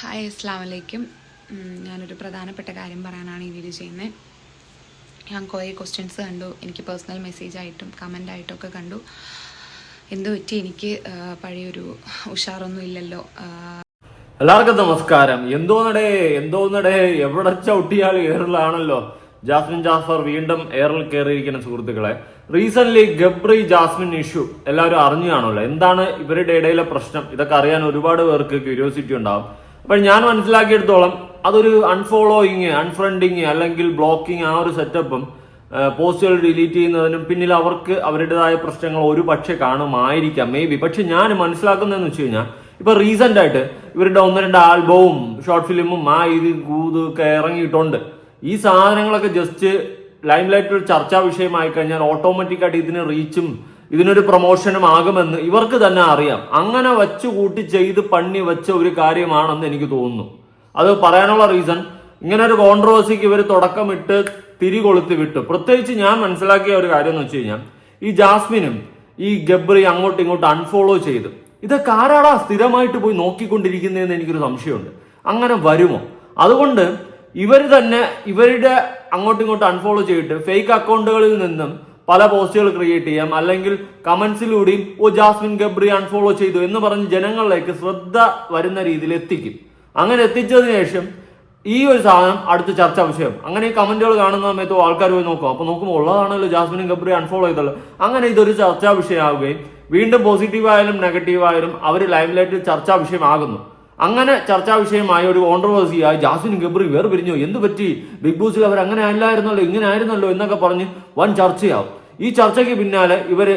Hi ഉം, ഞാനൊരു പ്രധാനപ്പെട്ട കാര്യം പറയാനാണ് ഈ വീഡിയോ ചെയ്യുന്നത് ഞാൻ കുറേ ക്വസ്റ്റ്യൻസ് കണ്ടു. എനിക്ക് പേഴ്സണൽ മെസ്സേജ് ആയിട്ടും കമന്റ് ആയിട്ടും ഒക്കെ കണ്ടു. എന്തു പറ്റി? എനിക്ക് പഴയൊരു ഉഷാറൊന്നും ഇല്ലല്ലോ. എല്ലാവർക്കും നമസ്കാരം. എന്തോ നടേ എന്തോന്നടേ എന്തോന്നടേ എവിടെ ചവിട്ടിയാൽ എയറിലാണല്ലോ ജാസ്മിൻ ജാഫർ വീണ്ടും എയറിൽ കയറിയിരിക്കുന്ന സുഹൃത്തുക്കളെ. റീസെന്റ് ഗബ്രി ജാസ്മിൻ ഇഷ്യൂ എല്ലാവരും അറിഞ്ഞു കാണുമല്ലോ. എന്താണ് ഇവരുടെ ഇടയിലെ പ്രശ്നം? ഇതൊക്കെ അറിയാൻ ഒരുപാട് പേർക്ക് ക്യൂരിയോസിറ്റി ഉണ്ടാവും. അപ്പോൾ ഞാൻ മനസ്സിലാക്കിയെടുത്തോളം അതൊരു അൺഫോളോയിങ് അൺഫ്രണ്ടിങ് അല്ലെങ്കിൽ ബ്ലോക്കിങ് ആ ഒരു സെറ്റപ്പും പോസ്റ്റുകൾ ഡിലീറ്റ് ചെയ്യുന്നതിനും പിന്നിൽ അവർക്ക് അവരുടേതായ പ്രശ്നങ്ങൾ ഒരു പക്ഷെ കാണുമായിരിക്കാം മേ ബി പക്ഷെ ഞാൻ മനസ്സിലാക്കുന്നതെന്ന് വെച്ച് കഴിഞ്ഞാൽ ഇപ്പൊ റീസെന്റ് ആയിട്ട് ഇവരുടെ ഒന്ന് രണ്ട് ആൽബവും ഷോർട്ട് ഫിലിമും ആ ഇത് കൂത് ഒക്കെ ഇറങ്ങിയിട്ടുണ്ട്. ഈ സാധനങ്ങളൊക്കെ ജസ്റ്റ് ലൈം ലൈറ്റ് ഒരു ചർച്ചാ വിഷയമായി കഴിഞ്ഞാൽ ഓട്ടോമാറ്റിക് ആയിട്ട് ഇതിന് റീച്ചും ഇതിനൊരു പ്രൊമോഷനും ആകുമെന്ന് ഇവർക്ക് തന്നെ അറിയാം. അങ്ങനെ വച്ചു കൂട്ടി ചെയ്ത് പണി വെച്ച ഒരു കാര്യമാണെന്ന് എനിക്ക് തോന്നുന്നു. അത് പറയാനുള്ള റീസൺ ഇങ്ങനെ ഒരു കോൺട്രവേഴ്സിക്ക് ഇവർ തുടക്കമിട്ട് തിരികൊളുത്തി വിട്ടു. പ്രത്യേകിച്ച് ഞാൻ മനസ്സിലാക്കിയ ഒരു കാര്യം എന്ന് വെച്ച് കഴിഞ്ഞാൽ ഈ ജാസ്മിനും ഈ ഗബ്രി അങ്ങോട്ടും ഇങ്ങോട്ടും അൺഫോളോ ചെയ്തു ഇതൊക്കെ ആരാടാ സ്ഥിരമായിട്ട് പോയി നോക്കിക്കൊണ്ടിരിക്കുന്നതെന്ന് എനിക്കൊരു സംശയമുണ്ട്. അങ്ങനെ വരുമോ? അതുകൊണ്ട് ഇവർ തന്നെ ഇവരുടെ അങ്ങോട്ടും ഇങ്ങോട്ടും അൺഫോളോ ചെയ്തിട്ട് ഫേക്ക് അക്കൗണ്ടുകളിൽ നിന്നും പല പോസ്റ്റുകൾ ക്രിയേറ്റ് ചെയ്യാം. അല്ലെങ്കിൽ കമന്റ്സിലൂടെയും ഓ ജാസ്മിൻ ഗബ്രി അൺഫോളോ ചെയ്തു എന്ന് പറഞ്ഞ് ജനങ്ങളിലേക്ക് ശ്രദ്ധ വരുന്ന രീതിയിൽ എത്തിക്കും. അങ്ങനെ എത്തിച്ചതിന് ശേഷം ഈ ഒരു സാധനം അടുത്ത ചർച്ചാ വിഷയം. അങ്ങനെ ഈ കമന്റുകൾ കാണുന്ന സമയത്ത് ആൾക്കാർ പോയി നോക്കും. അപ്പൊ നോക്കുമ്പോൾ ഉള്ളതാണല്ലോ ജാസ്മിനും ഗബ്രി അൺഫോളോ ചെയ്തല്ലോ അങ്ങനെ ഇതൊരു ചർച്ചാ വിഷയമാവുകയും വീണ്ടും പോസിറ്റീവ് ആയാലും നെഗറ്റീവ് ആയാലും അവർ ലൈവ് ലൈറ്റിൽ ചർച്ചാ വിഷയമാകുന്നു. അങ്ങനെ ചർച്ചാ വിഷയമായ ഒരു കോൺട്രവേഴ്സിയായി ജാസ്മിൻ ഗബ്രി വേർ പിരിഞ്ഞു എന്ത് പറ്റി? ബിഗ് ബോസിൽ അവർ അങ്ങനെ അല്ലായിരുന്നല്ലോ ഇങ്ങനെ ആയിരുന്നല്ലോ എന്നൊക്കെ പറഞ്ഞ് വൻ ചർച്ചയാവും. ഈ ചർച്ചയ്ക്ക് പിന്നാലെ ഇവർ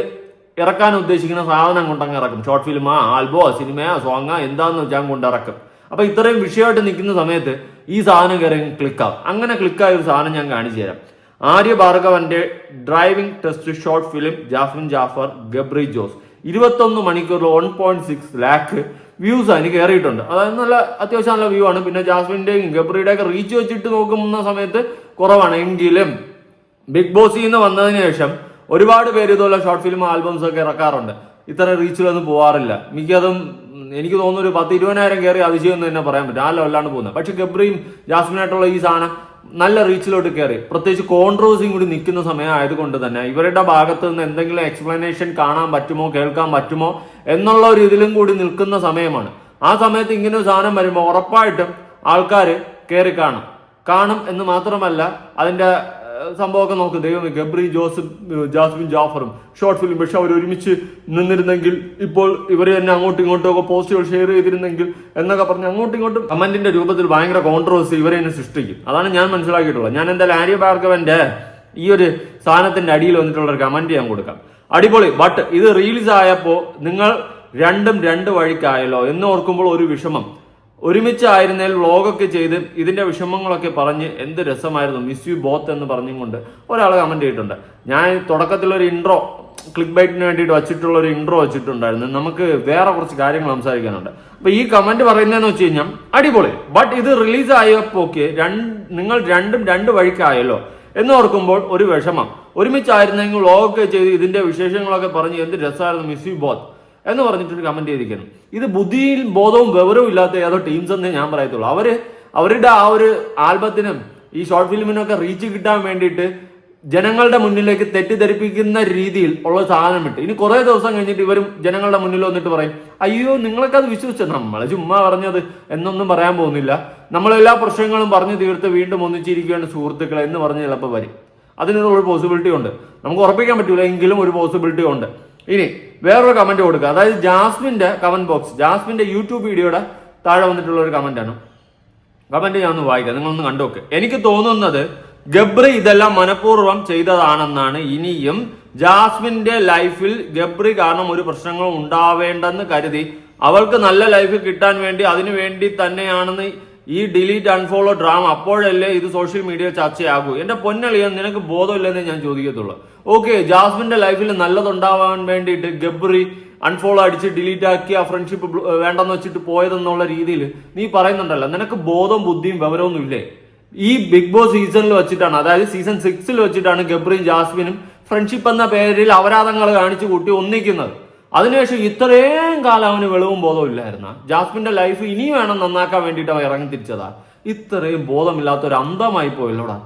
ഇറക്കാൻ ഉദ്ദേശിക്കുന്ന സാധനം കൊണ്ടങ്ങ് ഇറക്കും. ഷോർട്ട് ഫിലിമാ ആൽബോ സിനിമയാ സോങ്ങാ എന്താന്ന് വെച്ചാൽ കൊണ്ട് ഇറക്കും. അപ്പൊ ഇത്രയും വിഷയമായിട്ട് നിൽക്കുന്ന സമയത്ത് ഈ സാധനം കയറി ക്ലിക്കാവും അങ്ങനെ ക്ലിക്കായ ഒരു സാധനം ഞാൻ കാണിച്ചു തരാം. Arya ഭാർഗവന്റെ driving test short film Jafin Jaffar Gabri Jose. ഇരുപത്തൊന്ന് മണിക്കൂറിൽ one point six lakh views അതിന് കയറിയിട്ടുണ്ട്. അതായത് നല്ല അത്യാവശ്യം നല്ല വ്യൂ ആണ്. പിന്നെ ജാസ്മിന്റെയും ഗബ്രിയുടെ ഒക്കെ റീച്ച് വെച്ചിട്ട് നോക്കുന്ന സമയത്ത് കുറവാണ്. എങ്കിലും ബിഗ് ബോസിൽ നിന്ന് വന്നതിന് ശേഷം ഒരുപാട് പേര് ഇതുപോലെ ഷോർട്ട് ഫിലിം ആൽബംസ് ഒക്കെ ഇറക്കാറുണ്ട്. ഇത്ര റീച്ചിലൊന്നും പോവാറില്ല. മിക്കതും എനിക്ക് തോന്നുന്നു ഒരു പത്ത് ഇരുപതിനായിരം കയറി അതിശയം എന്ന് തന്നെ പറയാൻ പറ്റും. ആ ലെവലാണ് പോകുന്നത്. പക്ഷെ ഗബ്രിയും ജാസ്മിനായിട്ടുള്ള ഈ സാധനം നല്ല റീച്ചിലോട്ട് കയറി പ്രത്യേകിച്ച് കോൺട്രവേഴ്സിയും കൂടി നിൽക്കുന്ന സമയം ആയതുകൊണ്ട് തന്നെ ഇവരുടെ ഭാഗത്ത് നിന്ന് എന്തെങ്കിലും എക്സ്പ്ലനേഷൻ കാണാൻ പറ്റുമോ കേൾക്കാൻ പറ്റുമോ എന്നുള്ള ഒരു ഇതിലും കൂടി നിൽക്കുന്ന സമയമാണ്. ആ സമയത്ത് ഇങ്ങനെ ഒരു സാധനം വരുമ്പോൾ ഉറപ്പായിട്ടും ആൾക്കാർ കയറി കാണും. കാണും എന്ന് മാത്രമല്ല അതിന്റെ ഏഹ്, സംഭവമൊക്കെ നോക്ക്. ദൈവം ഗബ്രി ജോസഫ് ജാസ്മിൻ ജാഫറും ഷോർട്ട് ഫിലിം. പക്ഷെ അവർ ഒരുമിച്ച് നിന്നിരുന്നെങ്കിൽ ഇപ്പോൾ ഇവർ തന്നെ അങ്ങോട്ടും ഇങ്ങോട്ടും ഒക്കെ പോസ്റ്റുകൾ ഷെയർ ചെയ്തിരുന്നെങ്കിൽ എന്നൊക്കെ പറഞ്ഞ് അങ്ങോട്ടും ഇങ്ങോട്ടും കമന്റിന്റെ രൂപത്തിൽ ഭയങ്കര കോൺട്രവേഴ്സി ഇവരെ തന്നെ സൃഷ്ടിക്കും. അതാണ് ഞാൻ മനസ്സിലാക്കിയിട്ടുള്ളത്. ഞാൻ എന്തായാലും ആര്യ ഭാർഗവന്റെ ഈ ഒരു സാധനത്തിന്റെ അടിയിൽ വന്നിട്ടുള്ള ഒരു കമന്റ് ഞാൻ കൊടുക്കാം. അടിപൊളി. ബട്ട് ഇത് റിലീസ് ആയപ്പോൾ നിങ്ങൾ രണ്ടും രണ്ട് വഴിക്കായല്ലോ എന്ന് ഓർക്കുമ്പോൾ ഒരു വിഷമം. ഒരുമിച്ചായിരുന്നേൽ വ്ളോഗൊക്കെ ചെയ്ത് ഇതിന്റെ വിഷമങ്ങളൊക്കെ പറഞ്ഞ് എന്ത് രസമായിരുന്നു മിസ് യു ബോത്ത് എന്ന് പറഞ്ഞുകൊണ്ട് ഒരാൾ കമന്റ് ചെയ്തിട്ടുണ്ട്. ഞാൻ തുടക്കത്തിൽ ഒരു ഇൻട്രോ ക്ലിക്ക് ബൈറ്റിന് വേണ്ടിയിട്ട് വച്ചിട്ടുള്ള ഒരു ഇൻട്രോ വെച്ചിട്ടുണ്ടായിരുന്നു. നമുക്ക് വേറെ കുറച്ച് കാര്യങ്ങൾ സംസാരിക്കാനുണ്ട്. അപ്പൊ ഈ കമന്റ് പറയുന്നതെന്ന് വെച്ച് കഴിഞ്ഞാൽ അടിപൊളി. ബട്ട് ഇത് റിലീസ് രണ്ട് നിങ്ങൾ രണ്ടും രണ്ട് വഴിക്കായല്ലോ എന്ന് ഓർക്കുമ്പോൾ ഒരു വിഷമം. ഒരുമിച്ചായിരുന്നെങ്കിൽ വ്ളോഗൊക്കെ ചെയ്ത് ഇതിന്റെ വിശേഷങ്ങളൊക്കെ പറഞ്ഞ് എന്ത് രസമായിരുന്നു മിസ് യു ബോത്ത് എന്ന് പറഞ്ഞിട്ടൊരു കമന്റ് ചെയ്തിരിക്കുന്നു. ഇത് ബുദ്ധിയിൽ ബോധവും വിവരവും ഇല്ലാത്ത ഏതോ ടീംസ് എന്നേ ഞാൻ പറയത്തുള്ളൂ. അവർ അവരുടെ ആ ഒരു ആൽബത്തിനും ഈ ഷോർട്ട് ഫിലിമിനൊക്കെ റീച്ച് കിട്ടാൻ വേണ്ടിയിട്ട് ജനങ്ങളുടെ മുന്നിലേക്ക് തെറ്റിദ്ധരിപ്പിക്കുന്ന രീതിയിൽ ഉള്ള സാധനം ഇട്ട് ഇനി കുറെ ദിവസം കഴിഞ്ഞിട്ട് ഇവരും ജനങ്ങളുടെ മുന്നിൽ വന്നിട്ട് പറയും അയ്യോ നിങ്ങളൊക്കെ അത് വിശ്വസിച്ച? നമ്മളെ ചുമ്മാ പറഞ്ഞത് എന്നൊന്നും പറയാൻ പോകുന്നില്ല. നമ്മളെല്ലാ പ്രശ്നങ്ങളും പറഞ്ഞു തീർത്ത് വീണ്ടും ഒന്നിച്ചിരിക്കുകയാണ് സുഹൃത്തുക്കളെ എന്ന് പറഞ്ഞ് ചിലപ്പോൾ വരും. അതിനൊരു പോസിബിലിറ്റി ഉണ്ട്. നമുക്ക് ഉറപ്പിക്കാൻ പറ്റൂല എങ്കിലും ഒരു പോസിബിലിറ്റി ഉണ്ട്. ഇനി വേറൊരു കമന്റ് കൊടുക്കുക. അതായത് ജാസ്മിന്റെ കമന്റ് ബോക്സ് ജാസ്മിന്റെ യൂട്യൂബ് വീഡിയോയുടെ താഴെ വന്നിട്ടുള്ള ഒരു കമന്റ് ആണ്. കമന്റ് ഞാൻ ഒന്ന് വായിക്കാം. നിങ്ങളൊന്ന് കണ്ടോക്ക് എനിക്ക് തോന്നുന്നത് ഗബ്രി ഇതെല്ലാം മനഃപൂർവം ചെയ്തതാണെന്നാണ്. ഇനിയും ജാസ്മിന്റെ ലൈഫിൽ ഗബ്രി കാരണം ഒരു പ്രശ്നങ്ങളും ഉണ്ടാവേണ്ടെന്ന് കരുതി അവൾക്ക് നല്ല ലൈഫ് കിട്ടാൻ വേണ്ടി അതിനു വേണ്ടി തന്നെയാണെന്ന് ഈ ഡിലീറ്റ് അൺഫോളോ ഡ്രാമ അപ്പോഴല്ലേ ഇത് സോഷ്യൽ മീഡിയ ചർച്ചയാകൂ? എന്റെ പൊന്നളിയാൻ നിനക്ക് ബോധമില്ലെന്ന് ഞാൻ ചോദിക്കത്തുള്ളൂ. ഓക്കെ ജാസ്മിന്റെ ലൈഫിൽ നല്ലതുണ്ടാവാൻ വേണ്ടിയിട്ട് ഗബ്രി അൺഫോളോ അടിച്ച് ഡിലീറ്റ് ആക്കി ആ ഫ്രണ്ട്ഷിപ്പ് വേണ്ടെന്ന് വെച്ചിട്ട് പോയതെന്നുള്ള രീതിയിൽ നീ പറയുന്നുണ്ടല്ലോ. നിനക്ക് ബോധവും ബുദ്ധിയും വിവരമൊന്നും ഇല്ലേ? ഈ ബിഗ് ബോസ് സീസണിൽ വെച്ചിട്ടാണ് അതായത് സീസൺ സിക്സിൽ വെച്ചിട്ടാണ് ഗബ്രിയും ജാസ്മിനും ഫ്രണ്ട്ഷിപ്പ് എന്ന പേരിൽ അപരാധങ്ങൾ കാണിച്ചു കൂട്ടി ഒന്നിക്കുന്നത്. അതിനുശേഷം ഇത്രയും കാലം അവന് വെളിവും ബോധവും ഇല്ലായിരുന്ന. ജാസ്മിന്റെ ലൈഫ് ഇനി വേണം നന്നാക്കാൻ വേണ്ടിയിട്ട് അവൻ ഇറങ്ങി തിരിച്ചതാ. ഇത്രയും ബോധമില്ലാത്ത ഒരു അന്തമായി പോയല്ലോടാ.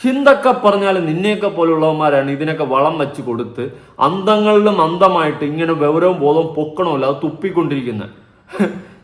ഹിന്ദൊക്കെ പറഞ്ഞാൽ നിന്നെയൊക്കെ പോലുള്ളവന്മാരാണ് ഇതിനൊക്കെ വളം വെച്ച് കൊടുത്ത് അന്തങ്ങളിലും അന്തമായിട്ട് ഇങ്ങനെ വിവരവും ബോധവും പൊക്കണമല്ലോ അത് തുപ്പിക്കൊണ്ടിരിക്കുന്നത്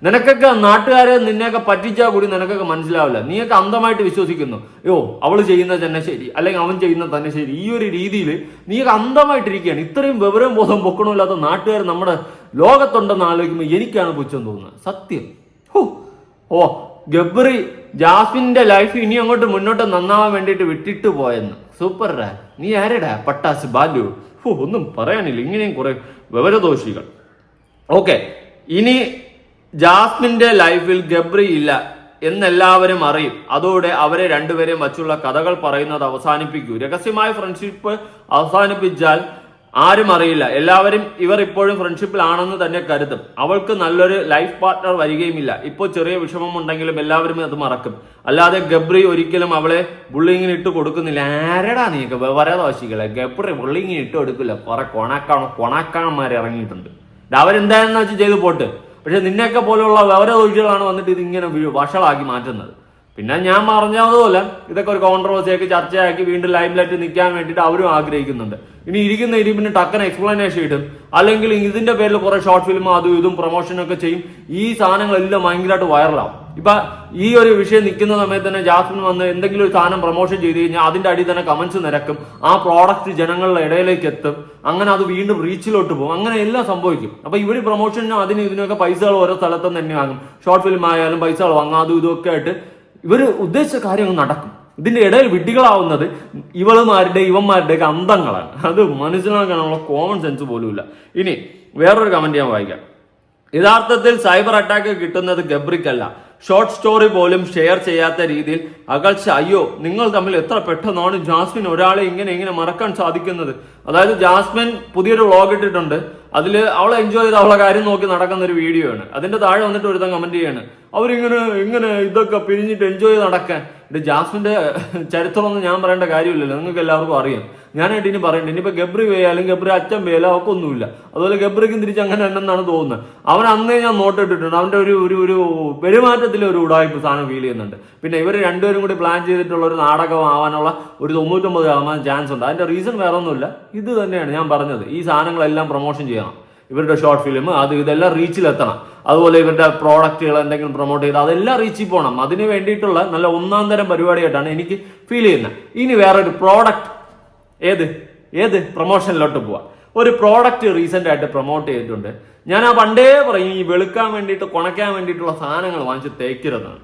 നിനക്കൊക്കെ നാട്ടുകാരെ നിന്നെയൊക്കെ പറ്റിച്ചാൽ കൂടി നിനക്കൊക്കെ മനസ്സിലാവില്ല. നീയൊക്കെ അന്ധമായിട്ട് വിശ്വസിക്കുന്നു. യോ അവൾ ചെയ്യുന്നത് തന്നെ ശരി അല്ലെങ്കിൽ അവൻ ചെയ്യുന്നത് തന്നെ ശരി. ഈ ഒരു രീതിയിൽ നീയൊക്കെ അന്ധമായിട്ടിരിക്കുകയാണ്. ഇത്രയും വിവരം ബോധം പൊക്കണമില്ലാത്ത നാട്ടുകാർ നമ്മുടെ ലോകത്തുണ്ടെന്ന് ആലോചിക്കുമ്പോൾ എനിക്കാണ് പുച്ഛം തോന്നുന്നത്. സത്യം. ഹോ. ഓ ഗബ്രി ജാസ്മിന്റെ ലൈഫ് ഇനി അങ്ങോട്ട് മുന്നോട്ട് നന്നാവാൻ വേണ്ടിയിട്ട് വിട്ടിട്ട് പോയെന്ന്. സൂപ്പർ ഡാ നീ ആരടാ? പട്ടാസ് ബാലു. ഹോ ഒന്നും പറയാനില്ല. ഇങ്ങനെയും കുറെ വിവരദോഷികൾ. ഓക്കെ ഇനി ജാസ്മിന്റെ ലൈഫിൽ ഗബ്രി ഇല്ല എന്നെല്ലാവരും അറിയും. അതോടെ അവരെ രണ്ടുപേരെയും വച്ചുള്ള കഥകൾ പറയുന്നത് അവസാനിപ്പിക്കൂ. രഹസ്യമായ ഫ്രണ്ട്ഷിപ്പ് അവസാനിപ്പിച്ചാൽ ആരും അറിയില്ല. എല്ലാവരും ഇവർ ഇപ്പോഴും ഫ്രണ്ട്ഷിപ്പിലാണെന്ന് തന്നെ കരുതും. അവൾക്ക് നല്ലൊരു ലൈഫ് പാർട്ട്ണർ വരികയുമില്ല. ഇപ്പോൾ ചെറിയ വിഷമമുണ്ടെങ്കിലും എല്ലാവരും അത് മറക്കും. അല്ലാതെ ഗബ്രി ഒരിക്കലും അവളെ ബുള്ളിങ്ങിന് ഇട്ട് കൊടുക്കുന്നില്ല. ആരടാ നീക്ക് വരാദോശികളെ ഗബ്രി ബുള്ളിങ്ങിന് ഇട്ട് കൊടുക്കില്ല. കുറെ കൊണക്കാണ കൊണക്കാണന്മാർ ഇറങ്ങിയിട്ടുണ്ട്. അവരെന്താണെന്ന് വെച്ച് ചെയ്തു പോട്ട്. പക്ഷെ നിന്നെയൊക്കെ പോലെയുള്ള വിവരദോഷികളാണ് വന്നിട്ട് ഇതിങ്ങനെ വഷളാക്കി മാറ്റുന്നത്. പിന്നെ ഞാൻ പറഞ്ഞതുപോലെ ഇതൊക്കെ ഒരു കോൺട്രവേഴ്സിയൊക്കെ ചർച്ചയാക്കി വീണ്ടും ലൈം ലൈറ്റ് നിൽക്കാൻ വേണ്ടിയിട്ട് അവരും ആഗ്രഹിക്കുന്നുണ്ട്. ഇനി ഇരിക്കുന്ന ഇരിപ്പിന് ടക്കൻ എക്സ്പ്ലനേഷൻ ഇടും. അല്ലെങ്കിൽ ഇതിന്റെ പേരിൽ കുറെ ഷോർട്ട് ഫിലിം അതും ഇതും പ്രൊമോഷനൊക്കെ ചെയ്യും. ഈ സാധനങ്ങളെല്ലാം ഭയങ്കരമായിട്ട് വൈറലാവും ഇപ്പൊ ഈ ഒരു വിഷയം നിൽക്കുന്ന സമയത്ത് തന്നെ ജാസ്മിൻ വന്ന് എന്തെങ്കിലും ഒരു സാധനം പ്രൊമോഷൻ ചെയ്ത് കഴിഞ്ഞാൽ അതിന്റെ അടിയിൽ തന്നെ കമന്റ്സ് നിരക്കും. ആ പ്രോഡക്റ്റ് ജനങ്ങളുടെ ഇടയിലേക്ക് എത്തും. അങ്ങനെ അത് വീണ്ടും റീച്ചിലോട്ട് പോകും. അങ്ങനെ എല്ലാം സംഭവിക്കും. അപ്പൊ ഇവർ പ്രൊമോഷനും അതിന് ഇതിനൊക്കെ പൈസകൾ ഓരോ സ്ഥലത്തും തന്നെ വാങ്ങും. ഷോർട്ട് ഫിലിം ആയാലും പൈസകൾ വാങ്ങും. അതും ഇതൊക്കെ ആയിട്ട് ഇവർ ഉദ്ദേശിച്ച കാര്യങ്ങൾ നടക്കും. ഇതിന്റെ ഇടയിൽ വിഡ്ഢികളാവുന്നത് ഇവളുമാരുടെ ഇവന്മാരുടെ ഒക്കെ അന്തങ്ങളാണ്. അത് മനസ്സിലാക്കാനുള്ള കോമൺ സെൻസ് പോലുമില്ല ഇനി വേറൊരു കമന്റ് ഞാൻ വായിക്കാം. യഥാർത്ഥത്തിൽ സൈബർ അറ്റാക്ക് കിട്ടുന്നത് ഗബ്രിക്കല്ല. ഷോർട്ട് സ്റ്റോറി പോലും ഷെയർ ചെയ്യാത്ത രീതിയിൽ അകൽച്ച അയ്യോ നിങ്ങൾ തമ്മിൽ എത്ര പെട്ടെന്നാണ് ജാസ്മിൻ ഒരാളെ ഇങ്ങനെ ഇങ്ങനെ മറക്കാൻ സാധിക്കുന്നത്? അതായത് ജാസ്മിൻ പുതിയൊരു വ്ളോഗ് ഇട്ടിട്ടുണ്ട്. അതിൽ അവളെ എൻജോയ് ചെയ്ത് അവളെ കാര്യം നോക്കി നടക്കുന്ന ഒരു വീഡിയോ ആണ്. അതിന്റെ താഴെ വന്നിട്ട് ഒരുത്തൻ കമന്റ് ചെയ്യാണ്. അവരിങ്ങനെ ഇങ്ങനെ ഇതൊക്കെ പിരിഞ്ഞിട്ട് എൻജോയ് ചെയ്ത് നടക്കാൻ. ഇത് ജാസ്മിന്റെ ചരിത്രമൊന്നും ഞാൻ പറയേണ്ട കാര്യമില്ലല്ലോ. നിങ്ങൾക്ക് എല്ലാവർക്കും അറിയാം. ഞാനായിട്ട് ഇനി പറയണ്ട. ഇനിയിപ്പോ ഗബ്രി വേയാലും ഗബ്രി അച്ഛൻ വേയാലും അവർക്ക് ഒന്നുമില്ല അതുപോലെ ഗബ്രിക്കും തിരിച്ച് അങ്ങനെ ഉണ്ടെന്നാണ് തോന്നുന്നത്. അവൻ അന്നേ ഞാൻ നോട്ടിട്ടിട്ടുണ്ട് അവന്റെ ഒരു ഒരു ഒരു പെരുമാറ്റത്തിൽ ഒരു ഉടായ്പ സാധനം ഫീൽ ചെയ്യുന്നുണ്ട്. പിന്നെ ഇവർ രണ്ടുപേരും കൂടി പ്ലാൻ ചെയ്തിട്ടുള്ള ഒരു നാടകമാവാനുള്ള ഒരു തൊണ്ണൂറ്റൊമ്പത് ശതമാനം ചാൻസ് ഉണ്ട്. അതിന്റെ റീസൺ വേറെ ഒന്നുമില്ല ഇത് തന്നെയാണ് ഞാൻ പറഞ്ഞത്. ഈ സാധനങ്ങളെല്ലാം പ്രൊമോഷൻ ചെയ്യണം. ഇവരുടെ ഷോർട്ട് ഫിലിം അത് ഇതെല്ലാം റീച്ചിലെത്തണം അതുപോലെ ഇവരുടെ പ്രോഡക്റ്റുകൾ എന്തെങ്കിലും പ്രൊമോട്ട് ചെയ്ത് അതെല്ലാം റീച്ചിൽ പോകണം അതിന് വേണ്ടിയിട്ടുള്ള നല്ല ഒന്നാം തരം പരിപാടിയായിട്ടാണ് എനിക്ക് ഫീൽ ചെയ്യുന്നത്. ഇനി വേറൊരു പ്രോഡക്റ്റ് ഏത്? ഏത്? പ്രൊമോഷനിലോട്ട് പോവാം. ഒരു പ്രോഡക്റ്റ് റീസെന്റ് ആയിട്ട് പ്രൊമോട്ട് ചെയ്തിട്ടുണ്ട്. ഞാൻ ആ പണ്ടേ പറയും ഈ വെളുക്കാൻ വേണ്ടിയിട്ട് കുണയ്ക്കാൻ വേണ്ടിയിട്ടുള്ള സാധനങ്ങൾ വാങ്ങിച്ച് തേക്കരുതാണ്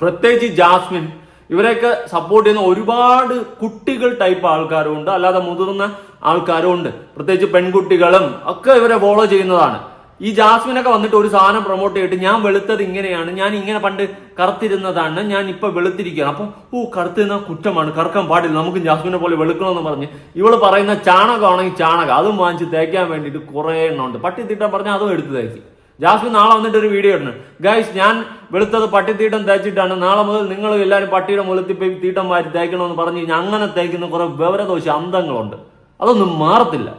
പ്രത്യേകിച്ച് ജാസ്മിൻ ഇവരെയൊക്കെ സപ്പോർട്ട് ചെയ്യുന്ന ഒരുപാട് കുട്ടികൾ ടൈപ്പ് ആൾക്കാരും ഉണ്ട് അല്ലാതെ മുതിർന്ന ആൾക്കാരും ഉണ്ട്. പ്രത്യേകിച്ച് പെൺകുട്ടികളും ഒക്കെ ഇവരെ ഫോളോ ചെയ്യുന്നതാണ്. ഈ ജാസ്മിനൊക്കെ വന്നിട്ട് ഒരു സാധനം പ്രൊമോട്ട് ചെയ്തിട്ട് ഞാൻ വെളുത്തത് ഇങ്ങനെയാണ് ഞാൻ ഇങ്ങനെ പണ്ട് കറുത്തിരുന്നതാണ് ഞാൻ ഇപ്പൊ വെളുത്തിരിക്കുകയാണ്. അപ്പൊ ഓ കറുത്തിരുന്ന കുറ്റമാണ് കറക്കാൻ പാടില്ല നമുക്ക് ജാസ്മിനെ പോലെ വെളുക്കണമെന്ന് പറഞ്ഞ് ഇവൾ പറയുന്ന ചാണകമാണെങ്കിൽ ചാണകം അതും വാങ്ങിച്ച് തേക്കാൻ വേണ്ടിയിട്ട് കുറേ എണ്ണം ഉണ്ട്. പട്ടിത്തിട്ടം പറഞ്ഞാൽ അതും എടുത്ത് തേക്കി. ജാസ്മിൻ നാളെ വന്നിട്ട് ഒരു വീഡിയോ ഇടുന്നു. ഗൈസ് ഞാൻ വെളുത്തത് പട്ടിത്തീട്ടം തേച്ചിട്ടാണ്. നാളെ മുതൽ നിങ്ങൾ എല്ലാവരും പട്ടിയുടെ മുലത്തിൽ പോയി തീട്ടം മാറ്റി തേക്കണമെന്ന് പറഞ്ഞു കഴിഞ്ഞാൽ അങ്ങനെ തേക്കുന്ന കുറെ വിവരദോഷ അന്തങ്ങളുണ്ട് അതൊന്നും മാറത്തില്ല.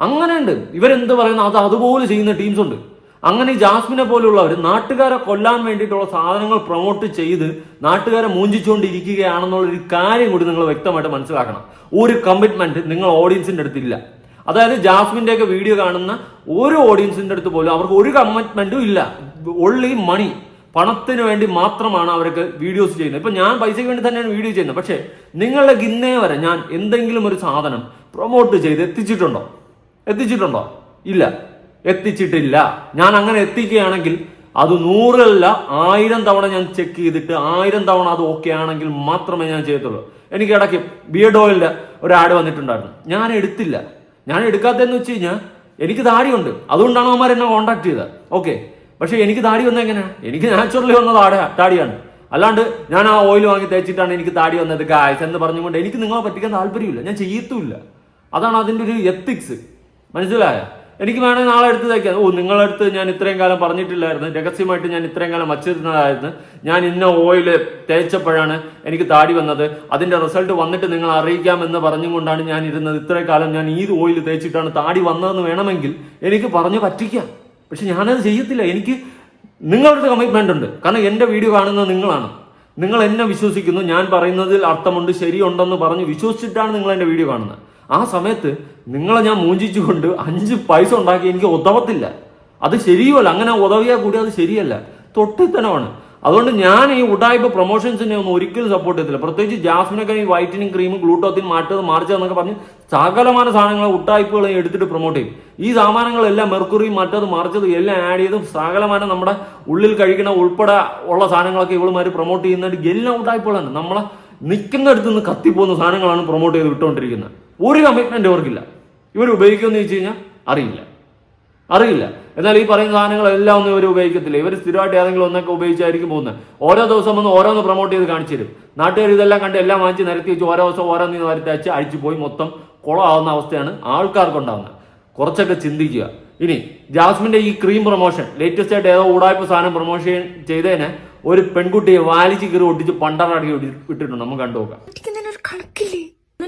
അങ്ങനെയുണ്ട്. ഇവരെന്ത് പറയുന്നു? അത് അതുപോലെ ചെയ്യുന്ന ടീംസ് ഉണ്ട്. അങ്ങനെ ഈ ജാസ്മിനെ പോലുള്ളവർ നാട്ടുകാരെ കൊല്ലാൻ വേണ്ടിയിട്ടുള്ള സാധനങ്ങൾ പ്രൊമോട്ട് ചെയ്ത് നാട്ടുകാരെ മൂഞ്ചിച്ചുകൊണ്ടിരിക്കുകയാണെന്നുള്ള ഒരു കാര്യം കൂടി നിങ്ങൾ വ്യക്തമായിട്ട് മനസ്സിലാക്കണം. ഒരു കമ്മിറ്റ്മെന്റ് നിങ്ങൾ ഓഡിയൻസിന്റെ അടുത്തില്ല അതായത് ജാസ്മിന്റെ ഒക്കെ വീഡിയോ കാണുന്ന ഒരു ഓഡിയൻസിന്റെ അടുത്ത് പോലും അവർക്ക് ഒരു കമ്മിറ്റ്മെന്റും ഇല്ല. ഒള്ളി മണി പണത്തിന് വേണ്ടി മാത്രമാണ് അവർക്ക് വീഡിയോസ് ചെയ്യുന്നത്. ഇപ്പൊ ഞാൻ പൈസയ്ക്ക് വേണ്ടി തന്നെയാണ് വീഡിയോ ചെയ്യുന്നത്. പക്ഷേ നിങ്ങളുടെ ഗിന്നേ വരെ ഞാൻ എന്തെങ്കിലും ഒരു സാധനം പ്രൊമോട്ട് ചെയ്ത് എത്തിച്ചിട്ടുണ്ടോ? എത്തിച്ചിട്ടുണ്ടോ? ഇല്ല. എത്തിച്ചിട്ടില്ല. ഞാൻ അങ്ങനെ എത്തിക്കുകയാണെങ്കിൽ അത് നൂറല്ല ആയിരം തവണ ഞാൻ ചെക്ക് ചെയ്തിട്ട് ആയിരം തവണ അത് ഓക്കെ ആണെങ്കിൽ മാത്രമേ ഞാൻ ചെയ്യത്തുള്ളൂ. എനിക്ക് ഇടയ്ക്ക് ബിയഡ് ഓയിലിന്റെ ഒരു ആഡ് വന്നിട്ടുണ്ടായിരുന്നു. ഞാൻ എടുത്തില്ല. ഞാൻ എടുക്കാത്തതെന്ന് വെച്ച് കഴിഞ്ഞാൽ എനിക്ക് താടിയുണ്ട് അതുകൊണ്ടാണ് അവന്മാർ എന്നെ കോൺടാക്ട് ചെയ്തത്. ഓക്കെ പക്ഷേ എനിക്ക് താടി വന്നത് എങ്ങനെയാണ് എനിക്ക് നാച്ചുറലി വന്നത് ആടെ താടിയാണ്. അല്ലാണ്ട് ഞാൻ ആ ഓയിൽ വാങ്ങി തേച്ചിട്ടാണ് എനിക്ക് താടി വന്നത്. ഗായ്സ് എന്ന് പറഞ്ഞുകൊണ്ട് എനിക്ക് നിങ്ങളെ പറ്റിക്കാൻ താല്പര്യമില്ല. ഞാൻ ചെയ്യത്തുമില്ല. അതാണ് അതിന്റെ ഒരു എത്തിക്സ് മനസ്സിലായ? എനിക്ക് വേണമെങ്കിൽ നാളെ എടുത്ത് തയ്ക്കാം. ഓ നിങ്ങളടുത്ത് ഞാൻ ഇത്രയും കാലം പറഞ്ഞിട്ടില്ലായിരുന്നു. രഹസ്യമായിട്ട് ഞാൻ ഇത്രയും കാലം വച്ചിരുന്നതായിരുന്നു. ഞാൻ ഇന്ന ഓയിൽ തേച്ചപ്പോഴാണ് എനിക്ക് താടി വന്നത്. അതിന്റെ റിസൾട്ട് വന്നിട്ട് നിങ്ങൾ അറിയിക്കാമെന്ന് പറഞ്ഞും കൊണ്ടാണ് ഞാൻ ഇരുന്നത്. ഇത്രയും കാലം ഞാൻ ഈ ഓയിൽ തേച്ചിട്ടാണ് താടി വന്നതെന്ന് വേണമെങ്കിൽ എനിക്ക് പറഞ്ഞു പറ്റിക്കാം. പക്ഷെ ഞാനത് ചെയ്യത്തില്ല. എനിക്ക് നിങ്ങളുടെ കമ്മിറ്റ്മെന്റ് ഉണ്ട്. കാരണം എന്റെ വീഡിയോ കാണുന്നത് നിങ്ങളാണ്. നിങ്ങൾ എന്നെ വിശ്വസിക്കുന്നു. ഞാൻ പറയുന്നതിൽ അർത്ഥമുണ്ട് ശരിയുണ്ടെന്ന് പറഞ്ഞ് വിശ്വസിച്ചിട്ടാണ് നിങ്ങൾ എന്റെ വീഡിയോ കാണുന്നത്. ആ സമയത്ത് നിങ്ങളെ ഞാൻ മൂഞ്ചിച്ചുകൊണ്ട് അഞ്ച് പൈസ ഉണ്ടാക്കി എനിക്ക് ഉതവത്തില്ല. അത് ശരിയുമല്ല. അങ്ങനെ ഉദവിയാൽ കൂടി അത് ശരിയല്ല. തൊട്ടിത്തനമാണ്. അതുകൊണ്ട് ഞാൻ ഈ ഉടായ്പ പ്രൊമോഷൻസിനെ ഒന്നും ഒരിക്കലും സപ്പോർട്ട് ചെയ്തില്ല. പ്രത്യേകിച്ച് ജാസ്മിനൊക്കെ ഈ വൈറ്റനിങ് ക്രീം ഗ്ലൂട്ടോത്തിൻ മാറ്റത് മാർച്ചതെന്നൊക്കെ പറഞ്ഞ് സകലമാന സാധനങ്ങളെ ഉട്ടായ്പകളെ എടുത്തിട്ട് പ്രൊമോട്ട് ചെയ്യും. ഈ സാധനങ്ങളെല്ലാം മെർക്കുറി മറ്റത് മറിച്ചത് എല്ലാം ആഡ് ചെയ്തും സകലമാനം നമ്മുടെ ഉള്ളിൽ കഴിക്കണ ഉൾപ്പെടെ ഉള്ള സാധനങ്ങളൊക്കെ ഇവളുമാര് പ്രൊമോട്ട് ചെയ്യുന്നതിന് എല്ലാം ഉട്ടായ്പകളാണ് നമ്മളെ നിൽക്കുന്നിടത്ത് നിന്ന് കത്തിപ്പോകുന്ന സാധനങ്ങളാണ് പ്രൊമോട്ട് ചെയ്ത് വിട്ടുകൊണ്ടിരിക്കുന്നത്. ഒരു കമ്മിറ്റ്മെന്റ് അവർക്കില്ല. ഇവർ ഉപയോഗിക്കുമെന്ന് ചോദിച്ചു കഴിഞ്ഞാൽ അറിയില്ല. അറിയില്ല. എന്നാൽ ഈ പറയുന്ന സാധനങ്ങളെല്ലാം ഒന്നും ഇവർ ഉപയോഗിക്കത്തില്ല. ഇവർ സ്ഥിരമായിട്ട് ഏതെങ്കിലും ഒന്നൊക്കെ ഉപയോഗിച്ചായിരിക്കും പോകുന്നത്. ഓരോ ദിവസം വന്ന് ഓരോന്ന് പ്രൊമോട്ട് ചെയ്ത് കാണിച്ചു തരും. നാട്ടുകാർ ഇതെല്ലാം കണ്ട് എല്ലാം വാങ്ങിച്ച് നിരത്തി വെച്ച് ഓരോ ദിവസം ഓരോന്ന് വരുത്തി അയച്ച് അഴിച്ചു പോയി മൊത്തം കുളമാവുന്ന അവസ്ഥയാണ് ആൾക്കാർക്കുണ്ടാവുന്നത്. കുറച്ചൊക്കെ ചിന്തിക്കുക. ഇനി ജാസ്മിന്റെ ഈ ക്രീം പ്രൊമോഷൻ ലേറ്റസ്റ്റ് ആയിട്ട് ഏതോ ഊടായ്പ സാധനം പ്രൊമോഷൻ ചെയ്തതിന് ഒരു പെൺകുട്ടിയെ വാലിച്ച് കീറി ഒട്ടിച്ച് പണ്ടറടി ഇട്ടിട്ടുണ്ട്. നമുക്ക് കണ്ടു നോക്കാം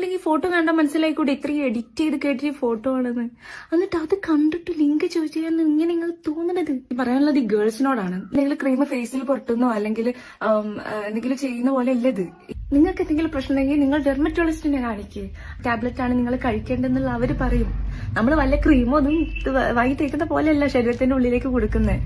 ഒന്നല്ലെങ്കിൽ ഫോട്ടോ കണ്ടാൽ മനസ്സിലായിക്കൂടെ? ഇത്രയും എഡിറ്റ് ചെയ്ത് കേട്ടിട്ട് ഫോട്ടോ ആണെന്ന്. എന്നിട്ട് അത് കണ്ടിട്ട് ലിങ്ക് ചോദിച്ചാൽ ഇങ്ങനെ നിങ്ങൾ തോന്നുന്നത് പറയാനുള്ളത് ഈ ഗേൾസിനോടാണ്. നിങ്ങൾ ക്രീം ഫേസിൽ പുറത്തുനിന്നോ അല്ലെങ്കിൽ എന്തെങ്കിലും ചെയ്യുന്ന പോലെ അല്ലത് നിങ്ങൾക്ക് എന്തെങ്കിലും പ്രശ്നം ഉണ്ടെങ്കിൽ നിങ്ങൾ ഡെർമറ്റോളജിസ്റ്റിനെ കാണിക്കേ. ടാബ്ലറ്റ് ആണ് നിങ്ങൾ കഴിക്കേണ്ടതെന്നുള്ള അവർ പറയും. നമ്മൾ വല്ല ക്രീമോ ഒന്നും വാങ്ങി തേക്കുന്ന പോലെയല്ല ശരീരത്തിന്റെ ഉള്ളിലേക്ക് കൊടുക്കുന്നത്